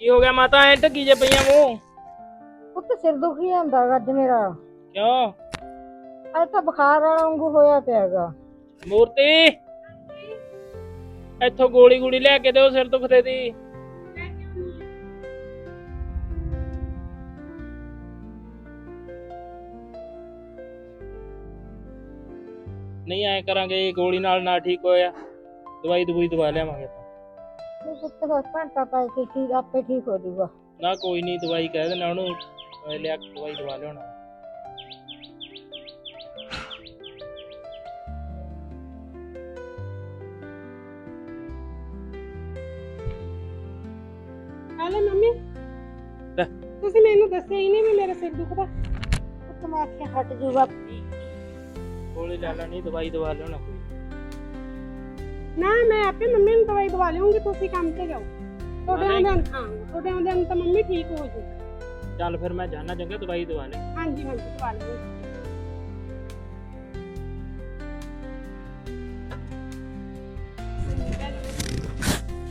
ਕੀ ਹੋ ਗਿਆ ਮਾਤਾ? ਐ ਢੱਕੀ ਜੇ ਪਈਆਂ ਮੂੰਹ। ਪੁੱਤ ਸਿਰ ਦੁਖੀ ਜਾਂਦਾ ਗਾ ਅੱਜ ਮੇਰਾ। ਕਿਉਂ? ਅੱਜ ਤਾਂ ਬੁਖਾਰ ਵਾਲਾ ਵਾਂਗੂ ਹੋਇਆ ਪਿਆਗਾ ਮੂਰਤੀ ਇੱਥੋਂ ਗੋਲੀ ਗੋਲੀ ਲੈ ਕੇ ਦਿਓ ਸਿਰ ਦੁਖਦੇ ਦੀ। ਨਹੀਂ ਐ ਕਰਾਂਗੇ ਗੋਲੀ ਨਾਲ ਨਾ ਠੀਕ ਹੋਇਆ। ਦਵਾਈ ਦਵਾਈ ਦਵਾ ਲਿਆਵਾਂਗੇ ਆਪਾਂ। ਪੁੱਤ ਬਸ ਘੰਟਾ ਪੈ ਕੇ ਠੀਕ ਆਪੇ ਠੀਕ ਹੋ ਜਾਊਗਾ। ਨਾ ਕੋਈ ਨਹੀਂ ਦਵਾਈ ਕਹਿ ਦੇਣਾ ਉਹਨੂੰ ਲਿਆ ਕੇ ਦਵਾਈ ਦਵਾ ਲਿਆਉਣਾ। ਹਾਲੇ ਮੰਮੀ। ਲੈ। ਤੁਸੀਂ ਮੈਨੂੰ ਦੱਸਿਆ ਹੀ ਨਹੀਂ ਵੀ ਮੇਰਾ ਸਿਰ ਦੁਖਦਾ। ਪੁੱਤ ਮੈਂ ਆਖਿਆ ਹਟ ਜਾਊਗਾ। ਗੋਲੀ ਲੈ ਲੈਣੀ ਦਵਾਈ ਦਵਾ ਲਿਆਉਣਾ ਕੋਈ। ਨਾ ਮੈਂ ਆਪੇ ਮੰਮੀ ਨੂੰ ਦਵਾਈ ਦਵਾ ਲਿਆਉਂਗੀ ਤੁਸੀਂ ਕੰਮ ਤੇ ਜਾਓ। ਤੁਹਾਡੇ ਦਵਾ ਆਉਂਦਿਆਂ ਨੂੰ- ਹਾਂ ਤੁਹਾਡੇ ਆਉਂਦਿਆਂ ਨੂੰ ਤਾਂ ਮੰਮੀ ਠੀਕ ਹੋ ਜੂ। ਚੱਲ ਫਿਰ ਮੈਂ ਜਾਣਾ ਚੰਗਾ ਦਵਾਈ ਦਵਾ ਲੈ। ਹਾਂਜੀ ਹਾਂਜੀ ਦਵਾ ਲਿਆਉਂਗੀ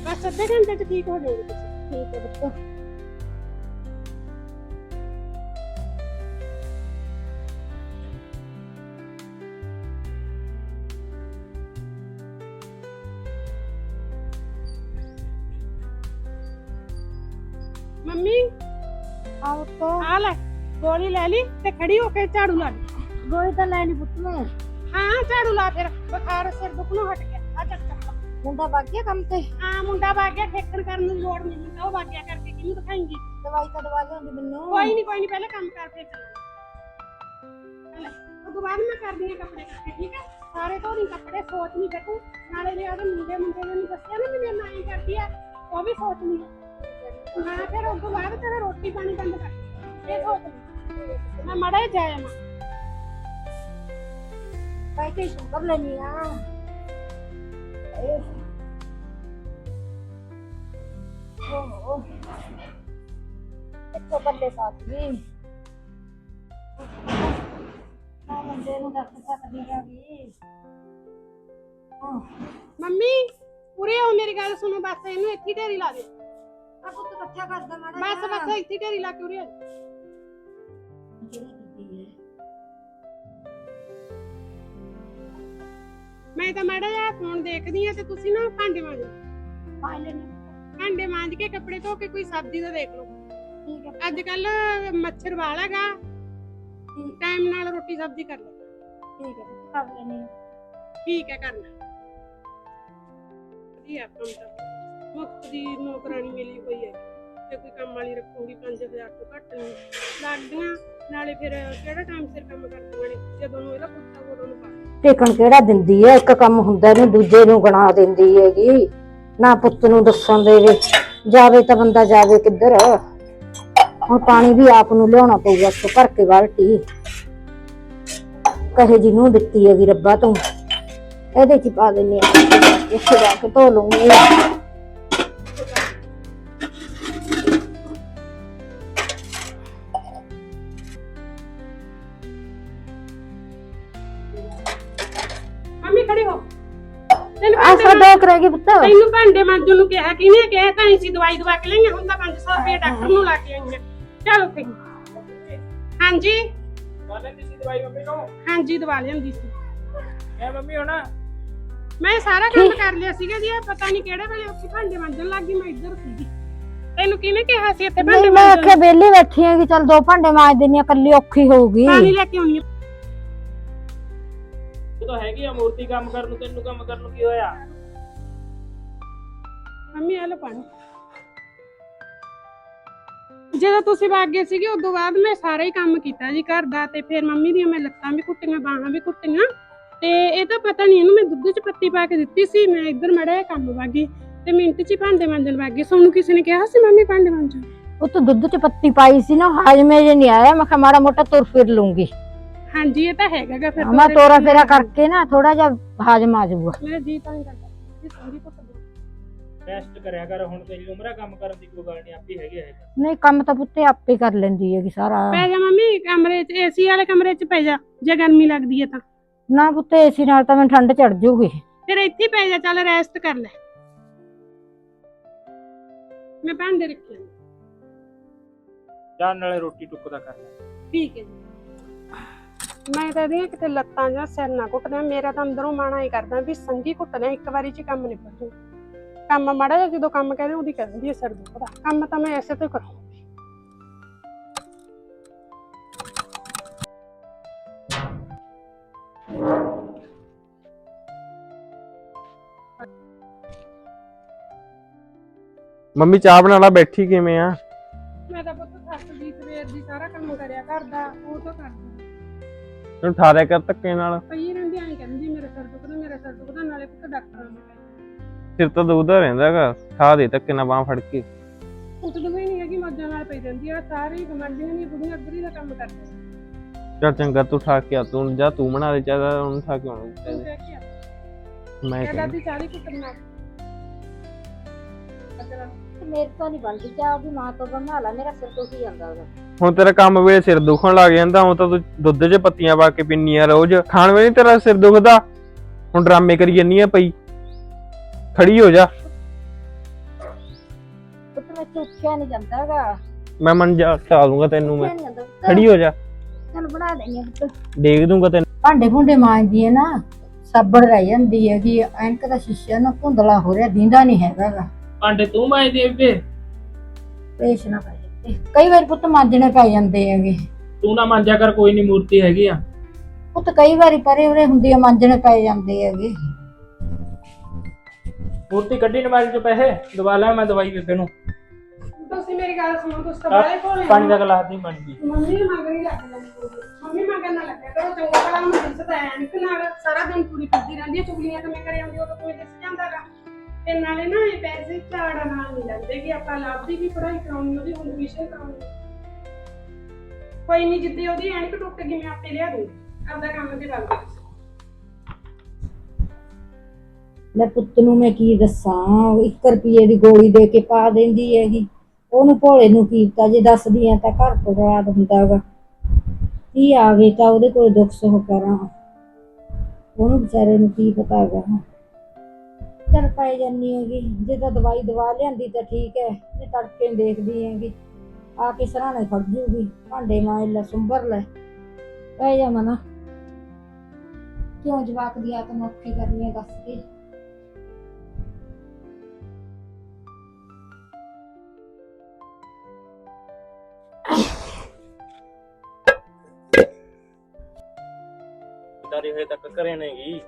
ਬਸ ਅੱਧੇ ਘੰਟੇ ਚ ਠੀਕ ਹੋ ਜਾਓਗੇ ਤੁਸੀਂ। ਠੀਕ ਹੈ ਪੁੱਤ ਗੋਲੀ ਲੈ ਲਈ ਤੇ ਖੜੀ ਹੋ ਕੇ ਝਾੜੂ ਲਾ ਲਈ। ਗੋਲੀ ਤਾਂ ਲੈਣੀ ਪੁੱਤ ਮੈਂ ਹਾਂ ਝਾੜੂ ਲਾ ਫਿਰ ਬੁਖਾਰ ਸਿਰ ਦੁਖਣੋਂ ਹਟ ਗਿਆ ਆ ਚੱਕ ਚੱਕ ਲਾ। ਮੁੰਡਾ ਵਗ ਗਿਆ ਕੰਮ ਤੇ ਹਾਂ ਮੁੰਡਾ ਵਗ ਗਿਆ ਠੇਕਣ ਕਰਨ ਦੀ ਲੋੜ ਨਹੀਂ ਤਾਂ ਉਹ ਵਗ ਗਿਆ ਕਰਕੇ ਕਿਹਨੂੰ ਦਿਖਾਏਂਗੀ ਦਵਾਈ ਤਾਂ ਦਵਾ ਲਿਆਉਂਦੀ ਮੈਨੂੰ ਕੋਈ ਨਹੀਂ ਕੋਈ ਨਹੀਂ ਪਹਿਲੇ ਕੰਮ ਕਰ ਫੇਰ ਚੱਲਾਂਗੇ ਉਹ ਤੋਂ ਬਾਅਦ ਮੈਂ ਕਰਦੀ ਹਾਂ ਕੱਪੜੇ ਕਰਕੇ ਠੀਕ ਹੈ ਸਾਰੇ ਧੋਣੀ ਕੱਪੜੇ ਸੋਚ ਨਹੀਂ ਕੱਟੂ ਨਾਲੇ ਜੇ ਉਹਦੇ ਮੁੰਡੇ ਮੁੰਡੇ ਨੇ ਨਹੀਂ ਦੱਸਿਆ ਨਾ ਵੀ ਮੇਰੇ ਨਾਲ ਐਂ ਕਰਦੀ ਆ ਉਹ ਵੀ ਸੋਚ ਲਈ ਹਾਂ ਫਿਰ ਉਸ ਤੋਂ ਬਾਅਦ ਤੇਰਾ ਰੋਟੀ ਪਾਣੀ ਬੰਦ ਕਰ ਇਹ ਸੋਚ ਲਈ ਮੈਂ ਮੜਾ ਜਾਇਆ ਮੈਂ। ਮੰਮੀ ਪੂਰੇ ਹੋ ਮੇਰੀ ਗੱਲ ਸੁਣੋ ਬਸ ਇਹਨੂੰ ਇੱਥੇ ਢੇਰੀ ਲਾ ਦੇ ਆ ਪੁੱਤ ਇਕੱਠਾ ਕਰਦਾ ਮਾੜਾ ਬਸ ਬਸ ਇੱਥੇ ਢੇਰੀ ਲਾ ਕੇ ਉਰੇ ਆ। ਮੈਂ ਤਾਂ ਮਾੜਾ ਜਿਹਾ ਫੋਨ ਦੇਖਦੀ ਆ ਤੇ ਤੁਸੀਂ ਨਾ ਭਾਂਡੇ ਮਾਂਜੋ ਪਾਈ ਲੈਣੀ ਭਾਂਡੇ ਮਾਂਜ ਕੇ ਕੱਪੜੇ ਧੋ ਕੇ ਕੋਈ ਸਬਜ਼ੀ ਦਾ ਦੇਖ ਲਓ ਠੀਕ ਹੈ ਅੱਜ ਕੱਲ ਮੱਛਰ ਵਾਲਾਗਾ ਟਾਈਮ ਨਾਲ ਰੋਟੀ ਸਬਜ਼ੀ ਕਰ ਲਓ ਠੀਕ ਹੈ ਪੁੱਤ ਕਰ ਲੈਣੀ ਆ ਠੀਕ ਹੈ ਕਰਨਾ ਵਧੀਆ ਕੰਮ ਤਾਂ। ਮੁਫਤ ਦੀ ਨੌਕਰਾਨੀ ਮਿਲੀ ਹੋਈ ਹੈ ਤੇ ਕੋਈ ਕੰਮ ਵਾਲੀ ਰੱਖੂਗੀ 5000 ਤੋਂ ਘੱਟ ਨਹੀਂ। ਲੱਗਦੀਆਂ ਨਾਲੇ ਫਿਰ ਕਿਹੜਾ ਟਾਈਮ ਸਿਰ ਕੰਮ ਕਰਦੀਆਂ ਨੇ ਜਦੋਂ ਨੂੰ ਇਹਦਾ ਪੁੱਤਾ ਉਦੋਂ ਨੂੰ ਪਾ ਟੇਕਣ ਕਿਹੜਾ ਦਿੰਦੀ ਹੈ ਇੱਕ ਕੰਮ ਹੁੰਦਾ ਇਹਨੂੰ ਦੂਜੇ ਨੂੰ ਗਣਾ ਦਿੰਦੀ ਹੈਗੀ। ਨਾ ਪੁੱਤ ਨੂੰ ਦੱਸਣ ਦੇਵੇ। ਜਾਵੇ ਤਾਂ ਬੰਦਾ ਜਾਵੇ ਕਿੱਧਰ? ਹੁਣ ਪਾਣੀ ਵੀ ਆਪ ਨੂੰ ਲਿਆਉਣਾ ਪਊਗਾ, ਉੱਥੋਂ ਭਰ ਕੇ ਬਾਲਟੀ। ਕਹੇ ਜੀ ਨੂੰ ਦਿੱਤੀ ਹੈਗੀ ਰੱਬਾ ਤੂੰ। ਇਹਦੇ ਚ ਹੀ ਪਾ ਦਿੰਨੀ ਆ। ਇੱਥੇ ਜਾ ਕੇ ਧੋ ਲੂੰਗੀ ਕਰੇਗੀ ਪੁੱਤ? ਤੈਨੂੰ ਭਾਂਡੇ ਮਾਂਜਣ ਨੂੰ ਕਿਹਾ ਕਿਹਨੇ ਕਿਹਾ ਤਾਂ ਅਸੀਂ ਦਵਾਈ ਦਵਾ ਕੇ ਲਈਆਂ ਹੁਣ ਤਾਂ 500 ਰੁਪਏ ਡਾਕਟਰ ਨੂੰ ਲਾ ਕੇ ਆਈਆਂ। ਚੱਲ ਉੱਥੇ। ਹਾਂਜੀ? ਵਾਲੇ ਕਿਸੇ ਦਵਾਈ ਮੰਮੀ ਨੂੰ? ਹਾਂਜੀ ਦਵਾ ਲਿਆਂਦੀ ਸੀ। ਐ ਮੰਮੀ ਹੁਣ? ਮੈਂ ਸਾਰਾ ਕੰਮ ਕਰ ਲਿਆ ਸੀਗਾ ਜੀ ਇਹ ਪਤਾ ਨਹੀਂ ਕਿਹੜੇ ਵੇਲੇ ਉੱਥੇ ਭਾਂਡੇ ਮਾਂਜਣ ਲੱਗ ਗਈ ਮੈਂ ਇੱਧਰ ਸੀਗੀ। ਤੈਨੂੰ ਕਿਹਨੇ ਕਿਹਾ ਸੀ ਇੱਥੇ ਭਾਂਡੇ ਨਹੀਂ ਮੈਂ ਮਾਂਜਣ? ਆਖਿਆ ਵਿਹਲੀ ਬੈਠੀ ਹੈਗੀ ਚਲ ਦੋ ਭਾਂਡੇ ਮਾਂਜ ਦਿੰਨੀ ਆ ਕੱਲੀ ਔਖੀ ਹੋਊਗੀ। ਪਾਣੀ ਲੈ ਕੇ ਆਉਣੀ ਉਹ ਤਾਂ ਹੈਗੀ ਆ ਮੂਰਤੀ ਕੰਮ ਕਰਨ ਨੂੰ ਤੈਨੂੰ ਕੰਮ ਕਰਨ ਨੂੰ ਕੀ ਹੋਇਆ? ਮੰਮੀ ਆ ਲੋ ਪਾਣੀ। ਜਦੋਂ ਤੁਸੀਂ ਵਗ ਗਏ ਸੀਗੇ ਉਦੋਂ ਬਾਅਦ ਮੈਂ ਸਾਰਾ ਹੀ ਕੰਮ ਕੀਤਾ ਜੀ ਘਰ ਦਾ ਤੇ ਫਿਰ ਮੰਮੀ ਦੀਆਂ ਮੈਂ ਲੱਤਾਂ ਵੀ ਕੁੱਟੀਆਂ ਬਾਹਾਂ ਵੀ ਕੁੱਟੀਆਂ। ਤੇ ਇਹ ਤਾਂ ਪਤਾ ਨਹੀਂ ਇਹਨੂੰ ਮੈਂ ਦੁੱਧ 'ਚ ਪੱਤੀ ਪਾ ਕੇ ਦਿੱਤੀ ਸੀ ਮੈਂ ਇੱਧਰ ਮੜਾ ਜਿਹਾ ਕੰਮ ਵਾਗੀ। ਤੇ ਮਿੰਟ 'ਚ ਹੀ ਭਾਂਡੇ ਮਾਂਜਣ ਲੱਗ ਗਈ ਸੋਨੂੰ ਕਿਸੇ ਨੇ ਕਿਹਾ ਸੀ ਮੰਮੀ ਭਾਂਡੇ ਮਾਂਜੋ ਉਹ ਤਾਂ ਦੁੱਧ ਚ ਪੱਤੀ ਪਾਈ ਸੀ ਨਾ ਹਾਜਮੇ ਜੇ ਨਹੀਂ ਆਇਆ ਮੈਂ ਕਿਹਾ ਮਾੜਾ ਮੋਟਾ ਤੁਰ ਫਿਰ ਲੂੰਗੀ। ਹਾਂਜੀ ਇਹ ਤਾਂ ਹੈਗਾ ਗਾ ਫਿਰ ਮੈਂ ਤੋਰਾ ਫੇਰਾ ਕਰਕੇ ਨਾ ਥੋੜਾ ਜਿਹਾ ਹਾਜਮ ਆ ਜਾਊਗਾ। ਮੇਰਾ ਜੀ ਤਾਂ ਨਹੀਂ ਕਰਦਾ ਜੀ ਸੰਗੀ ਪੁੱਤ। ਰੈਸਟ ਕਰਿਆ ਕਰ ਹੁਣ ਤੇਰੀ ਉਮਰ ਆ ਕੰਮ ਕਰਨ ਦੀ ਕੋਈ ਗੱਲ ਨਹੀਂ ਆਪੀ ਹੈਗੀ ਹੈ ਨਹੀਂ ਕੰਮ ਤਾਂ ਪੁੱਤੇ ਆਪੇ ਕਰ ਲੈਂਦੀ ਹੈਗੀ ਸਾਰਾ। ਪੈ ਜਾ ਮੰਮੀ ਕਮਰੇ 'ਚ ਏਸੀ ਵਾਲੇ ਕਮਰੇ 'ਚ ਪੈ ਜਾ ਜੇ ਗਰਮੀ ਲੱਗਦੀ ਹੈ ਤਾਂ। ਨਾ ਪੁੱਤੇ ਏਸੀ ਨਾਲ ਤਾਂ ਮੈਂ ਠੰਡ ਚੜ ਜੂਗੀ। ਫਿਰ ਇੱਥੇ ਹੀ ਪੈ ਜਾ ਚੱਲ ਰੈਸਟ ਕਰ ਲੈ। ਮੈਂ ਭਾਂਡੇ ਰੱਖੇ ਨੇ। ਜਾਣ ਨਾਲੇ ਰੋਟੀ ਟੁੱਕ ਦਾ ਕਰ ਲੈ। ਠੀਕ ਹੈ ਜੀ। ਮੈਂ ਤਾਂ ਇਹਦੀਆਂ ਕਿਤੇ ਲੱਤਾਂ ਜਾਂ ਸਿਰ ਨਾ ਘੁੱਟਦਾ ਮੇਰਾ ਤਾਂ ਅੰਦਰੋਂ ਮਾਣਾ ਹੀ ਕਰਦਾ ਵੀ ਸੰਗੀ ਘੁੱਟਦਾ ਇੱਕ ਵਾਰੀ ਚ ਹੀ ਕੰਮ ਨਿਬੜ ਜੂ ਕੰਮ ਮਾੜਾ ਜਿਹਾ ਜਦੋਂ ਕੰਮ ਕਹਿੰਦੇ ਉਹਦੀ ਕਰ ਦਿੰਦੀ ਹੈ ਸਿਰ ਦੁਖਦਾ। ਕੰਮ ਤਾਂ ਮੈਂ ਐਸੇ ਤੋਂ ਕਰਾਂ ਮੰਮੀ ਚਾਹ ਬਣਾ ਲਾ ਬੈਠੀ ਕਿਵੇਂ ਆ? ਮੈਂ ਤਾਂ ਪੁੱਤ ਥੱਕ ਗਈ ਸਵੇਰ ਦੀ ਸਾਰਾ ਕੰਮ ਕਰਿਆ ਕਰਦਾ ਉਹ ਤਾਂ ਕਰਦਾ ਤੈਨੂੰ ਠਾਰਿਆ ਕਰ ਧੱਕੇ ਨਾਲ। ਪਈ ਰਹਿੰਦੀ ਐਂ ਕਹਿੰਦੀ ਮੇਰਾ ਸਿਰ ਦੁਖਦਾ ਮੇਰਾ ਸਿਰ ਦੁਖਦਾ ਨਾਲੇ ਪੁੱਤ ਡਾਕਟਰਾਂ ਨੂੰ ਕਹਿੰਦੀ ਸਿਰ ਤਾਂ ਦੁਖਦਾ ਰਹਿੰਦਾਗਾ ਠਾ ਦੇ ਧੱਕੇ ਨਾਲ ਬਾਹ ਫੜ ਕੇ। ਉੱਠਦੀ ਵੀ ਨਹੀਂ ਹੈਗੀ ਮੱਝਾਂ ਨਾਲ ਪਈ ਰਹਿੰਦੀ ਆ ਸਾਰੀ ਗਮੰਡੀਆਂ ਨਹੀਂ ਬੁੜੀਆਂ ਅੱਗਰੀ ਦਾ ਕੰਮ ਕਰਦੀ ਚੱਲ ਚੰਗਾ ਤੂੰ ਠਾ ਕੇ ਆ ਤੂੰ ਜਾ ਤੂੰ ਬਣਾ ਦੇ ਚਾਹ ਉਹਨੂੰ ਠਾ ਕੇ ਆਉਣਾ। ਤੂੰ ਕਹਿ ਕੇ ਆ। ਮੈਂ ਮੈਂ ਕਹਿੰਦਾ ਦਾਦੀ ਚਾਲੀ ਕੁੱਟ ਬਣਾ ਅਜਰਾ ਮੇਰੇ ਤੋਂ ਨਹੀਂ ਬਣਦੀ ਚਾਹ ਵੀ ਮਾਂ ਤੋਂ ਬਣਾ ਲਾ ਮੇਰਾ ਸਿਰ ਦੁਖੀ ਜਾਂਦਾ ਉਹਦਾ। ਹੁਣ ਤੇਰਾ ਕੰਮ ਵੇਲੇ ਸਿਰ ਦੁਖਣ ਲੱਗ ਜਾਂਦਾ ਹੁਣ ਤਾਂ ਤੂੰ ਦੁੱਧ 'ਚ ਪੱਤੀਆਂ ਪਾ ਕੇ ਪੀਨੀ ਆ ਰੋਜ਼। ਖਾਣ ਵੇਲੇ ਨੀ ਤੇਰਾ ਸਿਰ ਦੁਖਦਾ। ਹੁਣ ਡਰਾਮੇ ਕਰੀ ਜੰਨੀ ਆ ਪਈ। ਖੜੀ ਹੋ ਜਾ। ਪੁੱਤ ਮੈਂ ਉੱਠਿਆ ਨਹੀਂ ਜਾਂਦਾਗਾ ਮੈਂ ਮੰਜਾ ਢਾ ਦੂੰਗਾ ਤੈਨੂੰ ਮੈਂ। ਖੜੀ ਹੋ ਜਾ। ਚੱਲ ਬਣਾ ਦੇਣੀ ਪੁੱਤ। ਦੇਖ ਦੂੰਗਾ ਤੈਨੂੰ। ਭਾਂਡੇ ਭੁੰਡੇ ਮਾਂਜਦੀ ਹੈ ਨਾ ਸਾਬਣ ਰਹਿ ਜਾਂਦੀ ਹੈ ਕਿ ਐਨਕ ਦਾ ਸ਼ੀਸ਼ਾ ਨਾ ਧੁੰਦਲਾ ਹੋ ਰਿਹਾ ਦਿੰਦਾ ਨਹੀਂ ਹੈਗਾ ਗਾ। ਭਾਂਡੇ ਤੂੰ ਮਾਈ ਦੇ ਵੇ ਪੇਸ਼ ਨਾ ਪੈ ਕਈ ਵਾਰ ਪੁੱਤ ਮਾਂਜਣੇ ਪੈ ਜਾਂਦੇ ਹੈਗੇ। ਤੂੰ ਨਾ ਮੰਜਿਆ ਕਰ ਕੋਈ ਨਹੀਂ ਮੂਰਤੀ ਹੈਗੀ ਆ। ਪੁੱਤ ਕਈ ਵਾਰੀ ਪਰੇ ਉਰੇ ਹੁੰਦੀ ਆ ਮਾਂਜਣੇ ਪੈ ਜਾਂਦੇ ਹੈਗੇ। ਮੂਰਤੀ ਕੱਢੀ ਨਮਾਜ਼ ਚ ਪੈਸੇ ਦਵਾ ਲੈ ਮੈਂ ਦਵਾਈ ਬੇਬੇ ਨੂੰ। ਤੁਸੀਂ ਮੇਰੀ ਗੱਲ ਸੁਣੋ ਤੁਸੀਂ ਤਾਂ ਬਾਲੇ ਕੋਲੇ ਪਾਣੀ ਦਾ ਗਲਾਸ ਨਹੀਂ ਬਣ ਗਈ। ਮੰਮੀ ਨੇ ਮੰਗਣੀ ਲੱਗ ਮੰਮੀ ਮੰਗਣ ਨਾ ਲੱਗਿਆ ਕਰੋ ਚੰਗਾ ਭਲਾ ਨੂੰ ਦਿਸਦਾ ਐ ਨਿਕ ਨਾਲ ਸਾਰਾ ਦਿਨ ਪੂਰੀ ਫਿਰਦੀ ਰਹਿੰਦੀ ਹੈ ਚੁਗਲੀਆਂ ਕਿਵੇਂ ਕਰੇ ਆਉਂਦੀ ਉਹ ਤਾਂ ਕੋਈ ਦਿਸ ਜਾਂਦਾਗਾ ਤੇ ਨਾਲੇ ਨਾ ਇਹ ਪੈਸੇ ਝਾੜਾ ਨਾਲ ਨਹੀਂ ਲੱਗਦੇ ਕਿ ਆਪਾਂ ਲਾਭਦੀ ਵੀ ਪੜ੍ਹਾਈ ਕਰਾਉਣੀ ਉਹਦੀ ਹੁਣ ਟਿਊਸ਼ਨ ਕਰਾਉਣੀ। ਕੋਈ ਨਹੀਂ ਜਿੱਦੇ ਉਹਦੀ ਐਨਕ ਟੁੱਟ ਗਈ ਮੈਂ ਆਪੇ ਲਿਆ ਦੂੰ ਆਪਦਾ ਕੰਮ ਤੇ ਲੱਗ। ਲੈ ਪੁੱਤ ਨੂੰ ਮੈਂ ਕੀ ਦੱਸਾਂ? 1 ਰੁਪਏ ਦੀ ਗੋਲੀ ਦੇ ਕੇ ਪਾ ਦਿੰਦੀ ਹੈਗੀ। ਉਹਨੂੰ ਭੋਲੇ ਨੂੰ ਕੀ ਪਤਾ ਜੇ ਦੱਸਦੀ ਆ ਤਾਂ ਘਰ ਹੁੰਦਾ ਹੁੰਦਾਗਾ ਕੀ ਆਵੇ ਤਾਂ ਉਹਦੇ ਕੋਲ ਦੁੱਖ ਸੁੱਖ ਕਰਾਂ। ਉਹਨੂੰ ਵਿਚਾਰੇ ਨੂੰ ਕੀ ਪਤਾ ਹੈਗਾ ਚੱਲ ਪਾਈ ਜਾਨੀ ਹੈਗੀ। ਜੇ ਤਾਂ ਦਵਾਈ ਦਵਾ ਲਿਆਂਦੀ ਤਾਂ ਠੀਕ ਹੈ। ਜੇ ਤੜਕੇ ਨੂੰ ਦੇਖਦੀ ਹੈਗੀ, ਆ ਕੇ ਸਰਾਣੇ ਖੜ ਜੂਗੀ। ਭਾਂਡੇ ਮਾਂ ਲੈ, ਸੁੰਬਰ ਲੈ। ਪੈ ਜਾ ਮਨਾ। ਕਿਉਂ ਜਵਾਕ ਦੀ ਆਤਮ ਔਖੀ ਕਰਨੀ ਹੈ ਦੱਸ ਕੇ? ਵਿਚਾਰੀ ਹਜੇ ਤੱਕ ਘਰੇ ਨਹੀਂਗੀ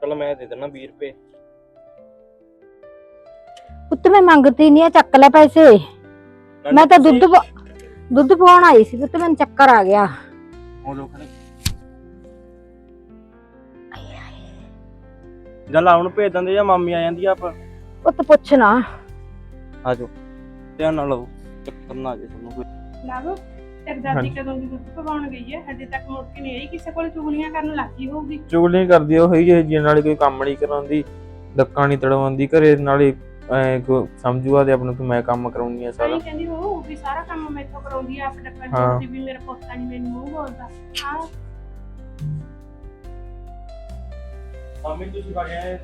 ਚਲ ਮੈਂ ਦੇ ਦਿੰਦਾ 20 ਰੁਪਏ। ਪੁੱਤ ਮੈਂ ਮੰਗਤੀ ਨਹੀਂ ਆ ਚੱਕ ਲੈ ਪੈਸੇ। ਮੈਂ ਤਾਂ ਦੁੱਧ ਪ- ਦੁੱਧ ਪਵਾਉਣ ਆਈ ਸੀ ਪੁੱਤ ਮੈਨੂੰ ਚੱਕਰ ਆ ਗਿਆ। ਖੜੇ ਗੱਲ ਆਉਣ ਭੇਜ ਦਿੰਦੇ ਜਾਂ ਮਾਮੀ ਆ ਜਾਂਦੀ ਆ ਆਪਾਂ। ਪੁੱਤ ਪੁੱਛ ਨਾ। ਆਜੋ ਧਿਆਨ ਨਾਲ ਲਓ ਚੱਕਰ ਨਾ ਆ ਜੇ ਤੁਹਾਨੂੰ ਕੋਈ। ਲਵ। ਤੇਰੀ ਦਾਦੀ ਕਦੋਂ ਦੀ ਦੁੱਧ ਪਵਾਉਣ ਗਈ ਹੈ? ਹਜੇ ਤੱਕ ਮੁੜ ਕੇ ਨਹੀਂ ਆਈ। ਕਿਸੇ ਕੋਲ ਚੁਗਲੀਆਂ ਕਰਨ ਲੱਗੀ ਹੋਊਗੀ। ਚੁਗਲੀ ਕਰਦੀ ਉਹ ਹੀ ਜਿਹੇ ਜਿਹੇ ਨਾਲੇ ਕੋਈ ਕੰਮ ਨਹੀਂ ਕਰਾਉਂਦੀ ਡੱਕਾ ਨਹੀਂ ਤੜਵਾਉਂਦੀ ਘਰੇ ਨਾਲੇ ਐ ਸਮਝੂਆ ਦੇ ਆਪਣੇ ਤੋਂ ਮੈਂ ਕੰਮ ਕਰਾਉਣੀ ਆ ਸਾਰਾ ਸਾਰੀ। ਕਹਿੰਦੀ ਉਹ ਵੀ ਸਾਰਾ ਕੰਮ ਮੈਥੋਂ ਕਰਾਉਂਦੀ ਆ ਆਪ ਡੱਕਾ ਹਾਂ। ਜੋੜਦੀ ਵੀ ਮੇਰਾ ਪੁੱਤਾਂ ਨਹੀਂ ਮੈਨੂੰ ਮੂੰਹ ਬੋਲਦਾ। ਆ ਮਾਮੀ ਤੁਸੀਂ ਵਗ ਆਏ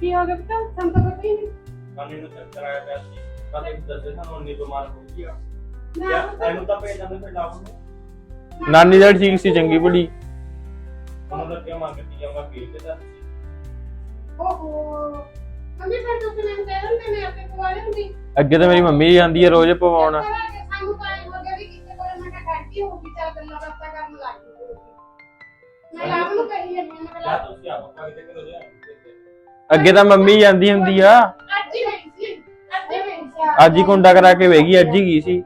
ਕੀ ਹੋ ਗਿਆ ਪਤਾ? ਸਾਨੂੰ ਤਾਂ ਪਤਾ ਹੀ ਨਹੀਂ। ਕਾਨੀ ਨੂੰ ਚੱਕਰ ਆਇਆ ਪਿਆ ਸੀ। ਕਦੇ ਦੱਸੇ ਸਾਨੂੰ ਉਨੀ ਬਿਮਾਰ ਹੋ ਗਈ ਆ। ਨਾ ਯਾਰ ਪਤਾ ਇਹਨੂੰ ਤਾਂ ਭੇਜ ਦਿੰਦੇ ਫਿਰ ਡਾਕਟਰ ਨੂੰ ਨਾਨੀ ਦਾ ਠੀਕ ਸੀ ਚੰਗੀ ਭਲੀ। ਮੰਗਦੀ ਆ ਮੈਂ ਕੇ ਓਹੋ ਮੰਮੀ ਫਿਰ ਤੁਸੀਂ ਮੈਨੂੰ ਕਹਿ ਦਿੰਦੇ ਮੈਂ ਆਪੇ ਪਵਾ ਲੈਂਦੀ। ਅੱਗੇ ਤਾਂ ਮੇਰੀ ਮੰਮੀ ਜਾਂਦੀ ਹੈ ਰੋਜ਼ ਪਵਾਉਣ। ਕਰਾਂਗੇ, ਸਾਨੂੰ ਤਾਂ ਐਂ ਹੋ ਗਿਆ ਵੀ ਕਿਸੇ ਕੋਲ ਮੈਂ ਕਿਹਾ ਕਰਦੀ ਹੋਊਗੀ ਚੱਲ ਗੱਲਾਂ ਬਾਤਾਂ ਕਰਨ ਲੱਗ ਗਈ ਹੋਊਗੀ। ਮੈਂ ਲਾਭ ਨੂੰ ਕਹੀ ਜਾਂਦੀ ਹਾਂ, ਮੈਂ ਕਿਹਾ ਜਾਂ ਲਾਭ ਤੁਸੀਂ ਆਪ ਪਾ ਕੇ ਕਰੋ ਜੀ ਅੱਗੇ ਤਾਂ ਮੰਮੀ ਜਾਂਦੀ ਹੁੰਦੀ ਆ। ਅੱਜ ਹੀ ਗਈ ਸੀ ਅੱਜ ਹੀ ਗਈ ਸੀ। ਅੱਜ ਹੀ ਕੁੰਡਾ ਕਰਾ ਕੇ ਵੇਗੀ ਅੱਜ ਹੀ ਗਈ ਸੀ।